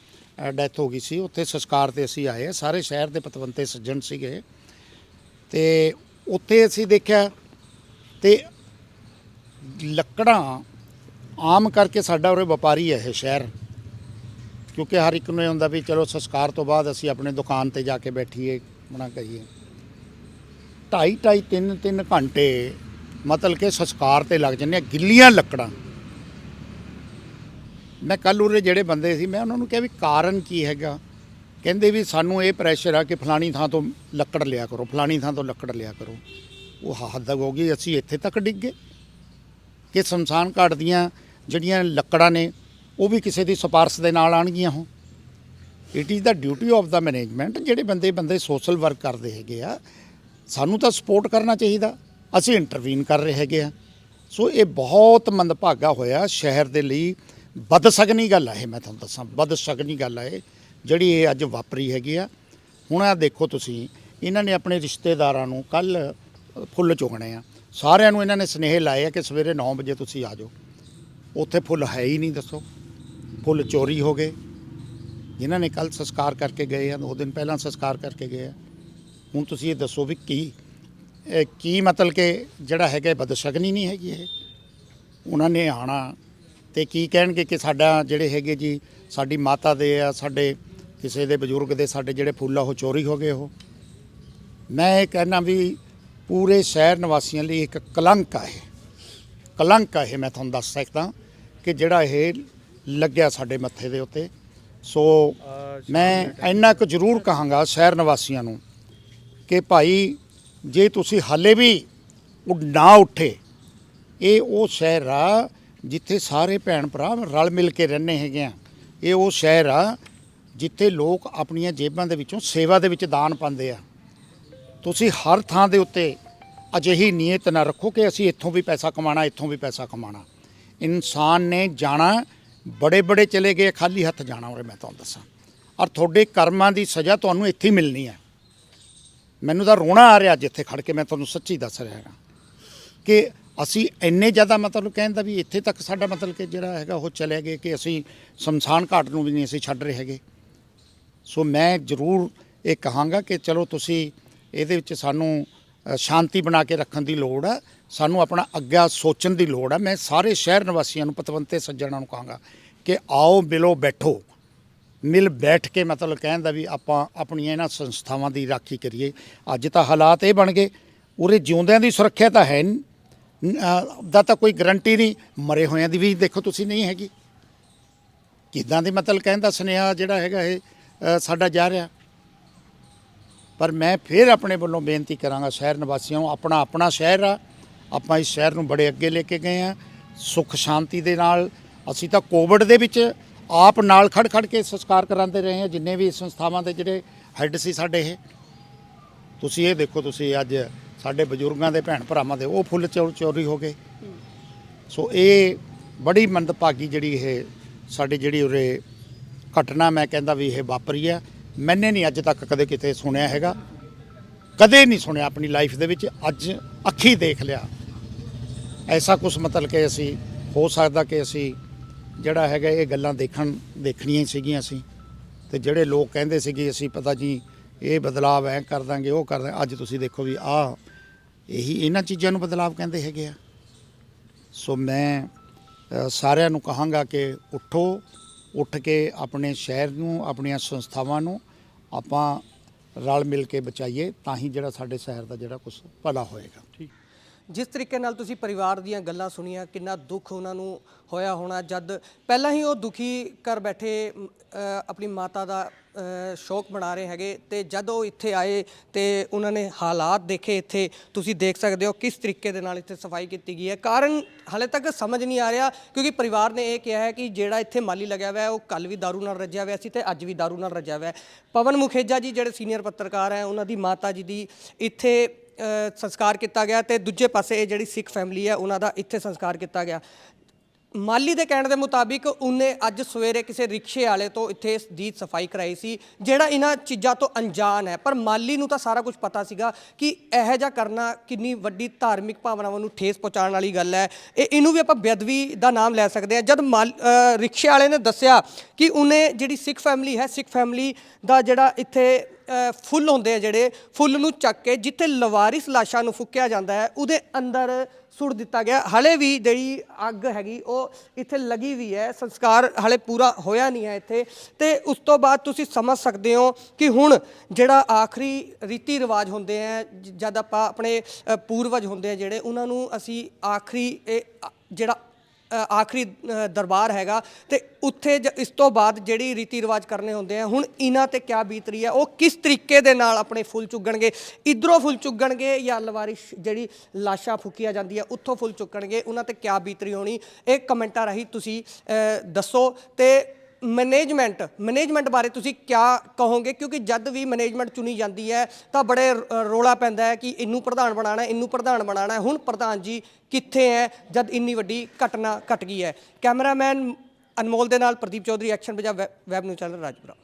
ਡੈਥ ਹੋ ਗਈ ਸੀ। ਉੱਥੇ ਸੰਸਕਾਰ ਤੇ ਅਸੀਂ ਆਏ ਸਾਰੇ ਸ਼ਹਿਰ ਦੇ ਪਤਵੰਤੇ ਸੱਜਣ ਸੀਗੇ। ਤੇ ਉੱਥੇ ਅਸੀਂ ਦੇਖਿਆ ਤੇ ਲੱਕੜਾਂ ਆਮ ਕਰਕੇ ਸਾਡਾ ਉਰੇ ਵਪਾਰੀ ਹੈ ਇਹ ਸ਼ਹਿਰ। ਕਿਉਂਕਿ ਹਰ ਇੱਕ ਨੂੰ ਇਹ ਹੁੰਦਾ ਵੀ ਚਲੋ ਸੰਸਕਾਰ ਤੋਂ ਬਾਅਦ ਅਸੀਂ ਆਪਣੇ ਦੁਕਾਨ ਤੇ ਜਾ ਕੇ ਬੈਠੀਏ ਬਣਾ ਕਰੀਏ ਢਾਈ ਢਾਈ, ਤਿੰਨ ਤਿੰਨ ਘੰਟੇ ਮਤਲਬ ਕਿ ਸੰਸਕਾਰ ਤੇ ਲੱਗ ਜੰਨੇ ਗਿੱਲੀਆਂ ਲੱਕੜਾਂ। ਮੈਂ ਕੱਲ ਉਰੇ ਜਿਹੜੇ ਬੰਦੇ ਸੀ, ਮੈਂ ਉਹਨਾਂ ਨੂੰ ਕਿਹਾ ਵੀ ਕਾਰਨ ਕੀ ਹੈਗਾ? ਕਹਿੰਦੇ ਵੀ ਸਾਨੂੰ ਇਹ ਪ੍ਰੈਸ਼ਰ ਆ ਕਿ ਫਲਾਣੀ ਥਾਂ ਤੋਂ ਲੱਕੜ ਲਿਆ ਕਰੋ, ਫਲਾਣੀ ਥਾਂ ਤੋਂ ਲੱਕੜ ਲਿਆ ਕਰੋ। ਉਹ ਹੱਦ ਹੋ ਗਈ, ਅਸੀਂ ਇੱਥੇ ਤੱਕ ਡਿੱਗ ਗਏ। ਕਿ ਸ਼ਮਸ਼ਾਨ ਘਾਟ ਦੀਆਂ ਜਿਹੜੀਆਂ ਲੱਕੜਾਂ ਨੇ ਉਹ ਵੀ ਕਿਸੇ ਦੀ ਸਿਫਾਰਸ਼ ਦੇ ਨਾਲ ਆਣਗੀਆਂ ਉਹ। It is the duty of the management ਜਿਹੜੇ ਬੰਦੇ ਬੰਦੇ ਸੋਸ਼ਲ ਵਰਕ ਕਰਦੇ ਹੈਗੇ ਆ, ਸਾਨੂੰ ਤਾਂ ਸਪੋਰਟ ਕਰਨਾ ਚਾਹੀਦਾ। ਅਸੀਂ ਇੰਟਰਵੀਨ ਕਰ ਰਹੇ ਹੈਗੇ ਆ। ਸੋ ਇਹ ਬਹੁਤ ਮੰਦਭਾਗਾ ਹੋਇਆ ਸ਼ਹਿਰ ਦੇ ਲਈ। ਬਦਸਗਨੀ ਗੱਲ ਆ ਇਹ, ਮੈਂ ਤੁਹਾਨੂੰ ਦੱਸਾਂ ਬਦਸਗਨੀ ਗੱਲ ਆ ਇਹ, ਜਿਹੜੀ ਇਹ ਅੱਜ ਵਾਪਰੀ ਹੈਗੀ ਆ। ਹੁਣ ਆ ਦੇਖੋ ਤੁਸੀਂ, ਇਹਨਾਂ ਨੇ ਆਪਣੇ ਰਿਸ਼ਤੇਦਾਰਾਂ ਨੂੰ ਕੱਲ ਫੁੱਲ ਚੁਗਣੇ ਆ। ਸਾਰਿਆਂ ਨੂੰ ਇਹਨਾਂ ਨੇ ਸਨੇਹ ਲਾਏ ਆ ਕਿ ਸਵੇਰੇ 9 ਵਜੇ ਤੁਸੀਂ ਆ ਜਾਓ। ਉੱਥੇ ਫੁੱਲ ਹੈ ਹੀ ਨਹੀਂ, ਦੱਸੋ। ਫੁੱਲ ਚੋਰੀ ਹੋ ਗਏ। ਜਿਨ੍ਹਾਂ ਨੇ ਕੱਲ ਸੰਸਕਾਰ ਕਰਕੇ ਗਏ ਆ ਦੋ ਦਿਨ ਪਹਿਲਾਂ ਸੰਸਕਾਰ ਕਰਕੇ ਗਏ ਆ ਹੁਣ ਤੁਸੀਂ ਇਹ ਦੱਸੋ ਵੀ ਕੀ ਕੀ ਮਤਲਬ ਕਿ ਜਿਹੜਾ ਹੈਗਾ ਬਦਸ਼ਗਨੀ ਨਹੀਂ ਹੈਗੀ ਇਹ? ਉਹਨਾਂ ਨੇ ਆਣਾ ਤੇ ਕੀ ਕਹਿਣਗੇ ਕਿ ਸਾਡਾ ਜਿਹੜੇ ਹੈਗੇ ਜੀ, ਸਾਡੀ ਮਾਤਾ ਦੇ ਆ, ਸਾਡੇ ਕਿਸੇ ਦੇ ਬਜ਼ੁਰਗ ਦੇ, ਸਾਡੇ ਜਿਹੜੇ ਫੁੱਲ ਆ, ਉਹ ਚੋਰੀ ਹੋ ਗਏ ਉਹ? ਮੈਂ ਇਹ ਕਹਿਣਾ ਵੀ ਪੂਰੇ ਸ਼ਹਿਰ ਨਿਵਾਸੀਆਂ ਲਈ ਇੱਕ ਕਲੰਕ ਆ ਇਹ। ਕਲੰਕ ਆ ਇਹ, ਮੈਂ ਤੁਹਾਨੂੰ ਦੱਸ ਸਕਦਾ ਕਿ ਜਿਹੜਾ ਇਹ ਲੱਗਿਆ ਸਾਡੇ ਮੱਥੇ ਦੇ ਉੱਤੇ। ਸੋ ਮੈਂ ਇੰਨਾ ਕੁ ਜ਼ਰੂਰ ਕਹਾਂਗਾ ਸ਼ਹਿਰ ਨਿਵਾਸੀਆਂ ਨੂੰ ਕਿ ਭਾਈ ਜੇ ਤੁਸੀਂ ਹਾਲੇ ਵੀ ਨਾ ਉੱਠੇ ਇਹ ਉਹ ਸ਼ਹਿਰ ਆ ਜਿੱਥੇ ਸਾਰੇ ਭੈਣ ਭਰਾ ਰਲ ਮਿਲ ਕੇ ਰਹਿੰਦੇ ਹੈਗੇ ਆ। ਇਹ ਉਹ ਸ਼ਹਿਰ ਆ ਜਿੱਥੇ ਲੋਕ ਆਪਣੀਆਂ ਜੇਬਾਂ ਦੇ ਵਿੱਚੋਂ ਸੇਵਾ ਦੇ ਵਿੱਚ ਦਾਨ ਪਾਉਂਦੇ ਆ। ਤੁਸੀਂ ਹਰ ਥਾਂ ਦੇ ਉੱਤੇ ਅਜਿਹੀ ਨੀਅਤ ਨਾ ਰੱਖੋ ਕਿ ਅਸੀਂ ਇੱਥੋਂ ਵੀ ਪੈਸਾ ਕਮਾਣਾ ਇੱਥੋਂ ਵੀ ਪੈਸਾ ਕਮਾਣਾ ਇਨਸਾਨ ਨੇ ਜਾਣਾ ਬੜੇ ਬੜੇ ਚਲੇ ਗਏ, ਖਾਲੀ ਹੱਥ ਜਾਣਾ ਉਰੇ, ਮੈਂ ਤੁਹਾਨੂੰ ਦੱਸਾਂ। ਔਰ ਤੁਹਾਡੇ ਕਰਮਾਂ ਦੀ ਸਜ਼ਾ ਤੁਹਾਨੂੰ ਇੱਥੇ ਹੀ ਮਿਲਣੀ ਹੈ। ਮੈਨੂੰ ਤਾਂ ਰੋਣਾ ਆ ਰਿਹਾ ਜਿੱਥੇ ਖੜ ਕੇ, ਮੈਂ ਤੁਹਾਨੂੰ ਸੱਚੀ ਦੱਸ ਰਿਹਾ ਹਾਂ ਕਿ ਅਸੀਂ ਇੰਨੇ ਜ਼ਿਆਦਾ ਮਤਲਬ ਕਹਿੰਦਾ ਵੀ ਇੱਥੇ ਤੱਕ ਸਾਡਾ ਮਤਲਬ ਕਿ ਜਿਹੜਾ ਹੈਗਾ, ਉਹ ਚਲੇ ਗਏ ਕਿ ਅਸੀਂ ਸ਼ਮਸ਼ਾਨ ਘਾਟ ਨੂੰ ਵੀ ਨਹੀਂ ਅਸੀਂ ਛੱਡ ਰਹੇ ਹੈਗੇ। ਸੋ ਮੈਂ ਜ਼ਰੂਰ ਇਹ ਕਹਾਂਗਾ ਕਿ ਚਲੋ ਤੁਸੀਂ ਇਹਦੇ ਵਿੱਚ ਸਾਨੂੰ ਸ਼ਾਂਤੀ ਬਣਾ ਕੇ ਰੱਖਣ ਦੀ ਲੋੜ ਹੈ। ਸਾਨੂੰ ਆਪਣਾ ਅੱਗਾ ਸੋਚਣ ਦੀ ਲੋੜ ਹੈ। ਮੈਂ ਸਾਰੇ ਸ਼ਹਿਰ ਨਿਵਾਸੀਆਂ ਨੂੰ ਪਤਵੰਤੇ ਸੱਜਣਾਂ ਨੂੰ ਕਹਾਂਗਾ ਕਿ ਆਓ ਮਿਲੋ ਬੈਠੋ। ਮਿਲ ਬੈਠ ਕੇ ਮਤਲਬ ਕਹਿਣ ਦਾ ਵੀ ਆਪਾਂ ਆਪਣੀਆਂ ਇਹਨਾਂ ਸੰਸਥਾਵਾਂ ਦੀ ਰਾਖੀ ਕਰੀਏ। ਅੱਜ ਤਾਂ ਹਾਲਾਤ ਇਹ ਬਣ ਗਏ। ਉਰੇ ਜਿਉਂਦਿਆਂ ਦੀ ਸੁਰੱਖਿਆ ਤਾਂ ਹੈ ਨੀ, ਦਾ ਤਾਂ ਕੋਈ ਗਰੰਟੀ ਨਹੀਂ। ਮਰੇ ਹੋਇਆਂ ਦੀ ਵੀ ਦੇਖੋ ਤੁਸੀਂ ਨਹੀਂ ਹੈਗੀ। ਕਿਦਾਂ ਦੇ ਮਤਲਬ ਕਹਿਣ ਦਾ ਸੁਨੇਹਾ ਜਿਹੜਾ ਹੈਗਾ ਇਹ ਸਾਡਾ ਜਾ ਰਿਹਾ। ਪਰ ਮੈਂ ਫਿਰ ਆਪਣੇ ਵੱਲੋਂ ਬੇਨਤੀ ਕਰਾਂਗਾ ਸ਼ਹਿਰ ਨਿਵਾਸੀਆਂ ਨੂੰ, ਆਪਣਾ ਆਪਣਾ ਸ਼ਹਿਰ ਆ। ਆਪਾਂ ਇਸ ਸ਼ਹਿਰ ਨੂੰ ਬੜੇ ਅੱਗੇ ਲੈ ਕੇ ਗਏ ਆ। ਸੁੱਖ ਸ਼ਾਂਤੀ ਦੇ ਨਾਲ, ਅਸੀਂ ਤਾਂ ਕੋਵਿਡ ਦੇ ਵਿੱਚ ਆਪ ਨਾਲ ਖੜ ਖੜ ਕੇ ਸੰਸਕਾਰ ਕਰਾਉਂਦੇ ਰਹੇ ਹਾਂ ਜਿੰਨੇ ਵੀ ਸੰਸਥਾਵਾਂ ਦੇ ਜਿਹੜੇ ਹੈੱਡ ਸੀ ਸਾਡੇ ਇਹ। ਤੁਸੀਂ ਇਹ ਦੇਖੋ, ਤੁਸੀਂ ਅੱਜ ਸਾਡੇ ਬਜ਼ੁਰਗਾਂ ਦੇ ਭੈਣ ਭਰਾਵਾਂ ਦੇ, ਉਹ ਫੁੱਲ ਚੋ- ਚੋਰੀ ਹੋ ਗਏ। ਸੋ ਇਹ ਬੜੀ ਮੰਦਭਾਗੀ ਜਿਹੜੀ ਇਹ ਸਾਡੀ ਜਿਹੜੀ ਉਰੇ ਘਟਨਾ ਮੈਂ ਕਹਿੰਦਾ ਵੀ ਇਹ ਵਾਪਰੀ ਹੈ ਮੈਨੇ ਨਹੀਂ ਅੱਜ ਤੱਕ ਕਦੇ ਕਿਤੇ ਸੁਣਿਆ ਹੈਗਾ। ਕਦੇ ਨਹੀਂ ਸੁਣਿਆ ਆਪਣੀ ਲਾਈਫ ਦੇ ਵਿੱਚ। ਅੱਜ ਅੱਖੀ ਦੇਖ ਲਿਆ। ਐਸਾ ਕੁਝ ਮਤਲਬ ਕਿ ਅਸੀਂ, ਹੋ ਸਕਦਾ ਕਿ ਅਸੀਂ ਜਿਹੜਾ ਹੈਗਾ ਇਹ ਗੱਲਾਂ ਦੇਖਣ, ਦੇਖਣੀਆਂ ਸੀਗੀਆਂ ਅਸੀਂ। ਤੇ ਜਿਹੜੇ ਲੋਕ ਕਹਿੰਦੇ ਸੀਗੇ, ਅਸੀਂ ਪਤਾ ਜੀ ਇਹ ਬਦਲਾਵ ਐ ਕਰ ਦਾਂਗੇ, ਉਹ ਕਰ ਦਾਂਗੇ। ਅੱਜ ਤੁਸੀਂ ਦੇਖੋ ਵੀ ਆਹ, ਇਹੀ ਇਹਨਾਂ ਚੀਜ਼ਾਂ ਨੂੰ ਬਦਲਾਵ ਕਹਿੰਦੇ ਹੈਗੇ ਆ। ਸੋ ਮੈਂ ਸਾਰਿਆਂ ਨੂੰ ਕਹਾਂਗਾ ਕਿ ਉੱਠੋ ਉੱਠ ਕੇ ਆਪਣੇ ਸ਼ਹਿਰ ਨੂੰ, ਆਪਣੀਆਂ ਸੰਸਥਾਵਾਂ ਨੂੰ ਆਪਾਂ ਰਲ ਮਿਲ ਕੇ ਬਚਾਈਏ, ਤਾਂ ਹੀ ਜਿਹੜਾ ਸਾਡੇ ਸ਼ਹਿਰ ਦਾ ਜਿਹੜਾ ਕੁਝ ਭਲਾ ਹੋਏਗਾ। ਠੀਕ। ਜਿਸ ਤਰੀਕੇ ਨਾਲ ਤੁਸੀਂ ਪਰਿਵਾਰ ਦੀਆਂ ਗੱਲਾਂ ਸੁਣੀਆਂ ਕਿੰਨਾ ਦੁੱਖ ਉਹਨਾਂ ਨੂੰ ਹੋਇਆ ਹੋਣਾ ਜਦ ਪਹਿਲਾਂ ਹੀ ਉਹ ਦੁਖੀ ਕਰ ਬੈਠੇ ਮ, ਅ, ਆਪਣੀ ਮਾਤਾ ਦਾ ਅ, ਸ਼ੋਕ ਮਨਾ ਰਹੇ ਹੈਗੇ ਤੇ ਜਦ ਉਹ ਇੱਥੇ ਆਏ ਤੇ ਉਹਨਾਂ ਨੇ ਹਾਲਾਤ ਦੇਖੇ ਇੱਥੇ ਤੁਸੀਂ ਦੇਖ ਸਕਦੇ ਹੋ ਕਿਸ ਤਰੀਕੇ ਦੇ ਨਾਲ ਇੱਥੇ ਸਫਾਈ ਕੀਤੀ ਗਈ ਹੈ ਕਾਰਨ ਹਾਲੇ ਤੱਕ ਸਮਝ ਨਹੀਂ ਆ ਰਿਹਾ ਕਿਉਂਕਿ ਪਰਿਵਾਰ ਨੇ ਇਹ ਕਿਹਾ ਹੈ ਕਿ ਜਿਹੜਾ ਇੱਥੇ ਮਾਲੀ ਲੱਗਿਆ ਹੋਇਆ ਹੈ ਉਹ ਕੱਲ ਵੀ दारू ਨਾਲ ਰੱਜਿਆ ਹੋਇਆ ਸੀ ਤੇ ਅੱਜ ਵੀ दारू ਨਾਲ ਰੱਜਿਆ ਹੋਇਆ ਹੈ ਪਵਨ ਮੁਖੇਜਾ ਜੀ ਜਿਹੜੇ ਸੀਨੀਅਰ ਪੱਤਰਕਾਰ ਹੈ ਉਹਨਾਂ ਦੀ ਮਾਤਾ ਜੀ ਦੀ ਇੱਥੇ ਅ, ਸੰਸਕਾਰ ਕੀਤਾ ਗਿਆ ਤੇ ਦੂਜੇ ਪਾਸੇ ਇਹ ਜਿਹੜੀ ਸਿੱਖ ਫੈਮਿਲੀ ਹੈ, ਉਹਨਾਂ ਦਾ ਇੱਥੇ ਸੰਸਕਾਰ ਕੀਤਾ ਗਿਆ। ਮਾਲੀ ਦੇ ਕਹਿਣ ਦੇ ਮੁਤਾਬਿਕ ਉਹਨੇ ਅੱਜ ਸਵੇਰੇ ਕਿਸੇ ਰਿਕਸ਼ੇ ਵਾਲੇ ਤੋਂ ਇੱਥੇ ਦੀ ਸਫ਼ਾਈ ਕਰਾਈ ਸੀ, ਜਿਹੜਾ ਇਹਨਾਂ ਚੀਜ਼ਾਂ ਤੋਂ ਅਣਜਾਣ ਹੈ। ਪਰ ਮਾਲੀ ਨੂੰ ਤਾਂ ਸਾਰਾ ਕੁਝ ਪਤਾ ਸੀਗਾ ਕਿ ਇਹੋ ਜਿਹਾ ਕਰਨਾ ਕਿੰਨੀ ਵੱਡੀ ਧਾਰਮਿਕ ਭਾਵਨਾਵਾਂ ਨੂੰ ਠੇਸ ਪਹੁੰਚਾਉਣ ਵਾਲੀ ਗੱਲ ਹੈ। ਇਹ ਇਹਨੂੰ ਵੀ ਆਪਾਂ ਬੇਅਦਬੀ ਦਾ ਨਾਮ ਲੈ ਸਕਦੇ ਹਾਂ। ਜਦ ਮਾਲ ਰਿਕਸ਼ੇ ਵਾਲੇ ਨੇ ਦੱਸਿਆ ਕਿ ਉਹਨੇ ਜਿਹੜੀ ਸਿੱਖ ਫੈਮਿਲੀ ਹੈ, ਸਿੱਖ ਫੈਮਿਲੀ ਦਾ ਜਿਹੜਾ ਇੱਥੇ ਫੁੱਲ ਹੁੰਦੇ ਆ ਜਿਹੜੇ, ਫੁੱਲ ਨੂੰ ਚੱਕ ਕੇ ਜਿੱਥੇ ਲਵਾਰਿਸ ਲਾਸ਼ਾਂ ਨੂੰ ਫੁੱਕਿਆ ਜਾਂਦਾ ਹੈ, ਉਹਦੇ ਅੰਦਰ ਸੁੱਟ ਦਿੱਤਾ ਗਿਆ। ਹਲੇ ਵੀ ਜਿਹੜੀ ਅੱਗ ਹੈਗੀ, ਉਹ ਇੱਥੇ ਲੱਗੀ ਵੀ ਹੈ। ਸੰਸਕਾਰ ਹਲੇ ਪੂਰਾ ਹੋਇਆ ਨਹੀਂ ਹੈ ਇੱਥੇ। ਤੇ ਉਸ ਤੋਂ ਬਾਅਦ ਤੁਸੀਂ ਸਮਝ ਸਕਦੇ ਹੋ ਕਿ ਹੁਣ ਜਿਹੜਾ ਆਖਰੀ ਰੀਤੀ ਰਿਵਾਜ ਹੁੰਦੇ ਆ ਜਦ ਆਪਾਂ ਆਪਣੇ ਪੂਰਵਜ ਹੁੰਦੇ ਆ ਜਿਹੜੇ ਉਹਨਾਂ ਨੂੰ ਅਸੀਂ ਆਖਰੀ, ਇਹ ਜਿਹੜਾ ਆਖਰੀ ਦਰਬਾਰ ਹੈਗਾ ਤੇ ਉੱਥੇ ਜ- ਇਸ ਤੋਂ ਬਾਅਦ ਜਿਹੜੀ ਰੀਤੀ ਰਿਵਾਜ ਕਰਨੇ ਹੁੰਦੇ ਆ, ਹੁਣ ਇਹਨਾਂ ਤੇ ਕਿਆ ਬੀਤ ਰਹੀ ਹੈ, ਉਹ ਕਿਸ ਤਰੀਕੇ ਦੇ ਨਾਲ ਆਪਣੇ ਫੁੱਲ ਚੁੱਗਣਗੇ? ਇਧਰੋਂ ਫੁੱਲ ਚੁੱਗਣਗੇ ਜਾਂ ਲਵਾਰੀ ਜਿਹੜੀ ਲਾਸ਼ਾਂ ਫੁਕੀਆਂ ਜਾਂਦੀ ਹੈ ਉੱਥੋਂ ਫੁੱਲ ਚੁੱਕਣਗੇ, ਉਹਨਾਂ ਤੇ ਕਿਆ ਬੀਤ ਰਹੀ ਹੋਣੀ? ਇਹ ਕਮੈਂਟਾਂ ਰਾਹੀਂ ਤੁਸੀਂ ਦੱਸੋ ਤੇ ਮੈਨੇਜਮੈਂਟ ਮੈਨੇਜਮੈਂਟ ਬਾਰੇ ਤੁਸੀਂ ਕਿਆ ਕਹੋਗੇ? ਕਿਉਂਕਿ ਜਦ ਵੀ ਮੈਨੇਜਮੈਂਟ ਚੁਣੀ ਜਾਂਦੀ ਹੈ, ਤਾਂ ਬੜੇ ਰ- ਰੌਲਾ ਪੈਂਦਾ ਹੈ ਕਿ ਇਹਨੂੰ ਪ੍ਰਧਾਨ ਬਣਾਉਣਾ ਇਹਨੂੰ ਪ੍ਰਧਾਨ ਬਣਾਉਣਾ ਹੁਣ ਪ੍ਰਧਾਨ ਜੀ ਕਿੱਥੇ ਹੈ, ਜਦ ਇੰਨੀ ਵੱਡੀ ਘਟਨਾ ਘਟ ਗਈ ਹੈ। ਕੈਮਰਾਮੈਨ ਅਨਮੋਲ ਦੇ ਨਾਲ ਪ੍ਰਦੀਪ ਚੌਧਰੀ, ਐਕਸ਼ਨ ਪੰਜਾਬ ਵੈ- ਵੈਬ ਨਿਊਜ਼ ਚੈਨਲ ਰਾਜਪੁਰਾ।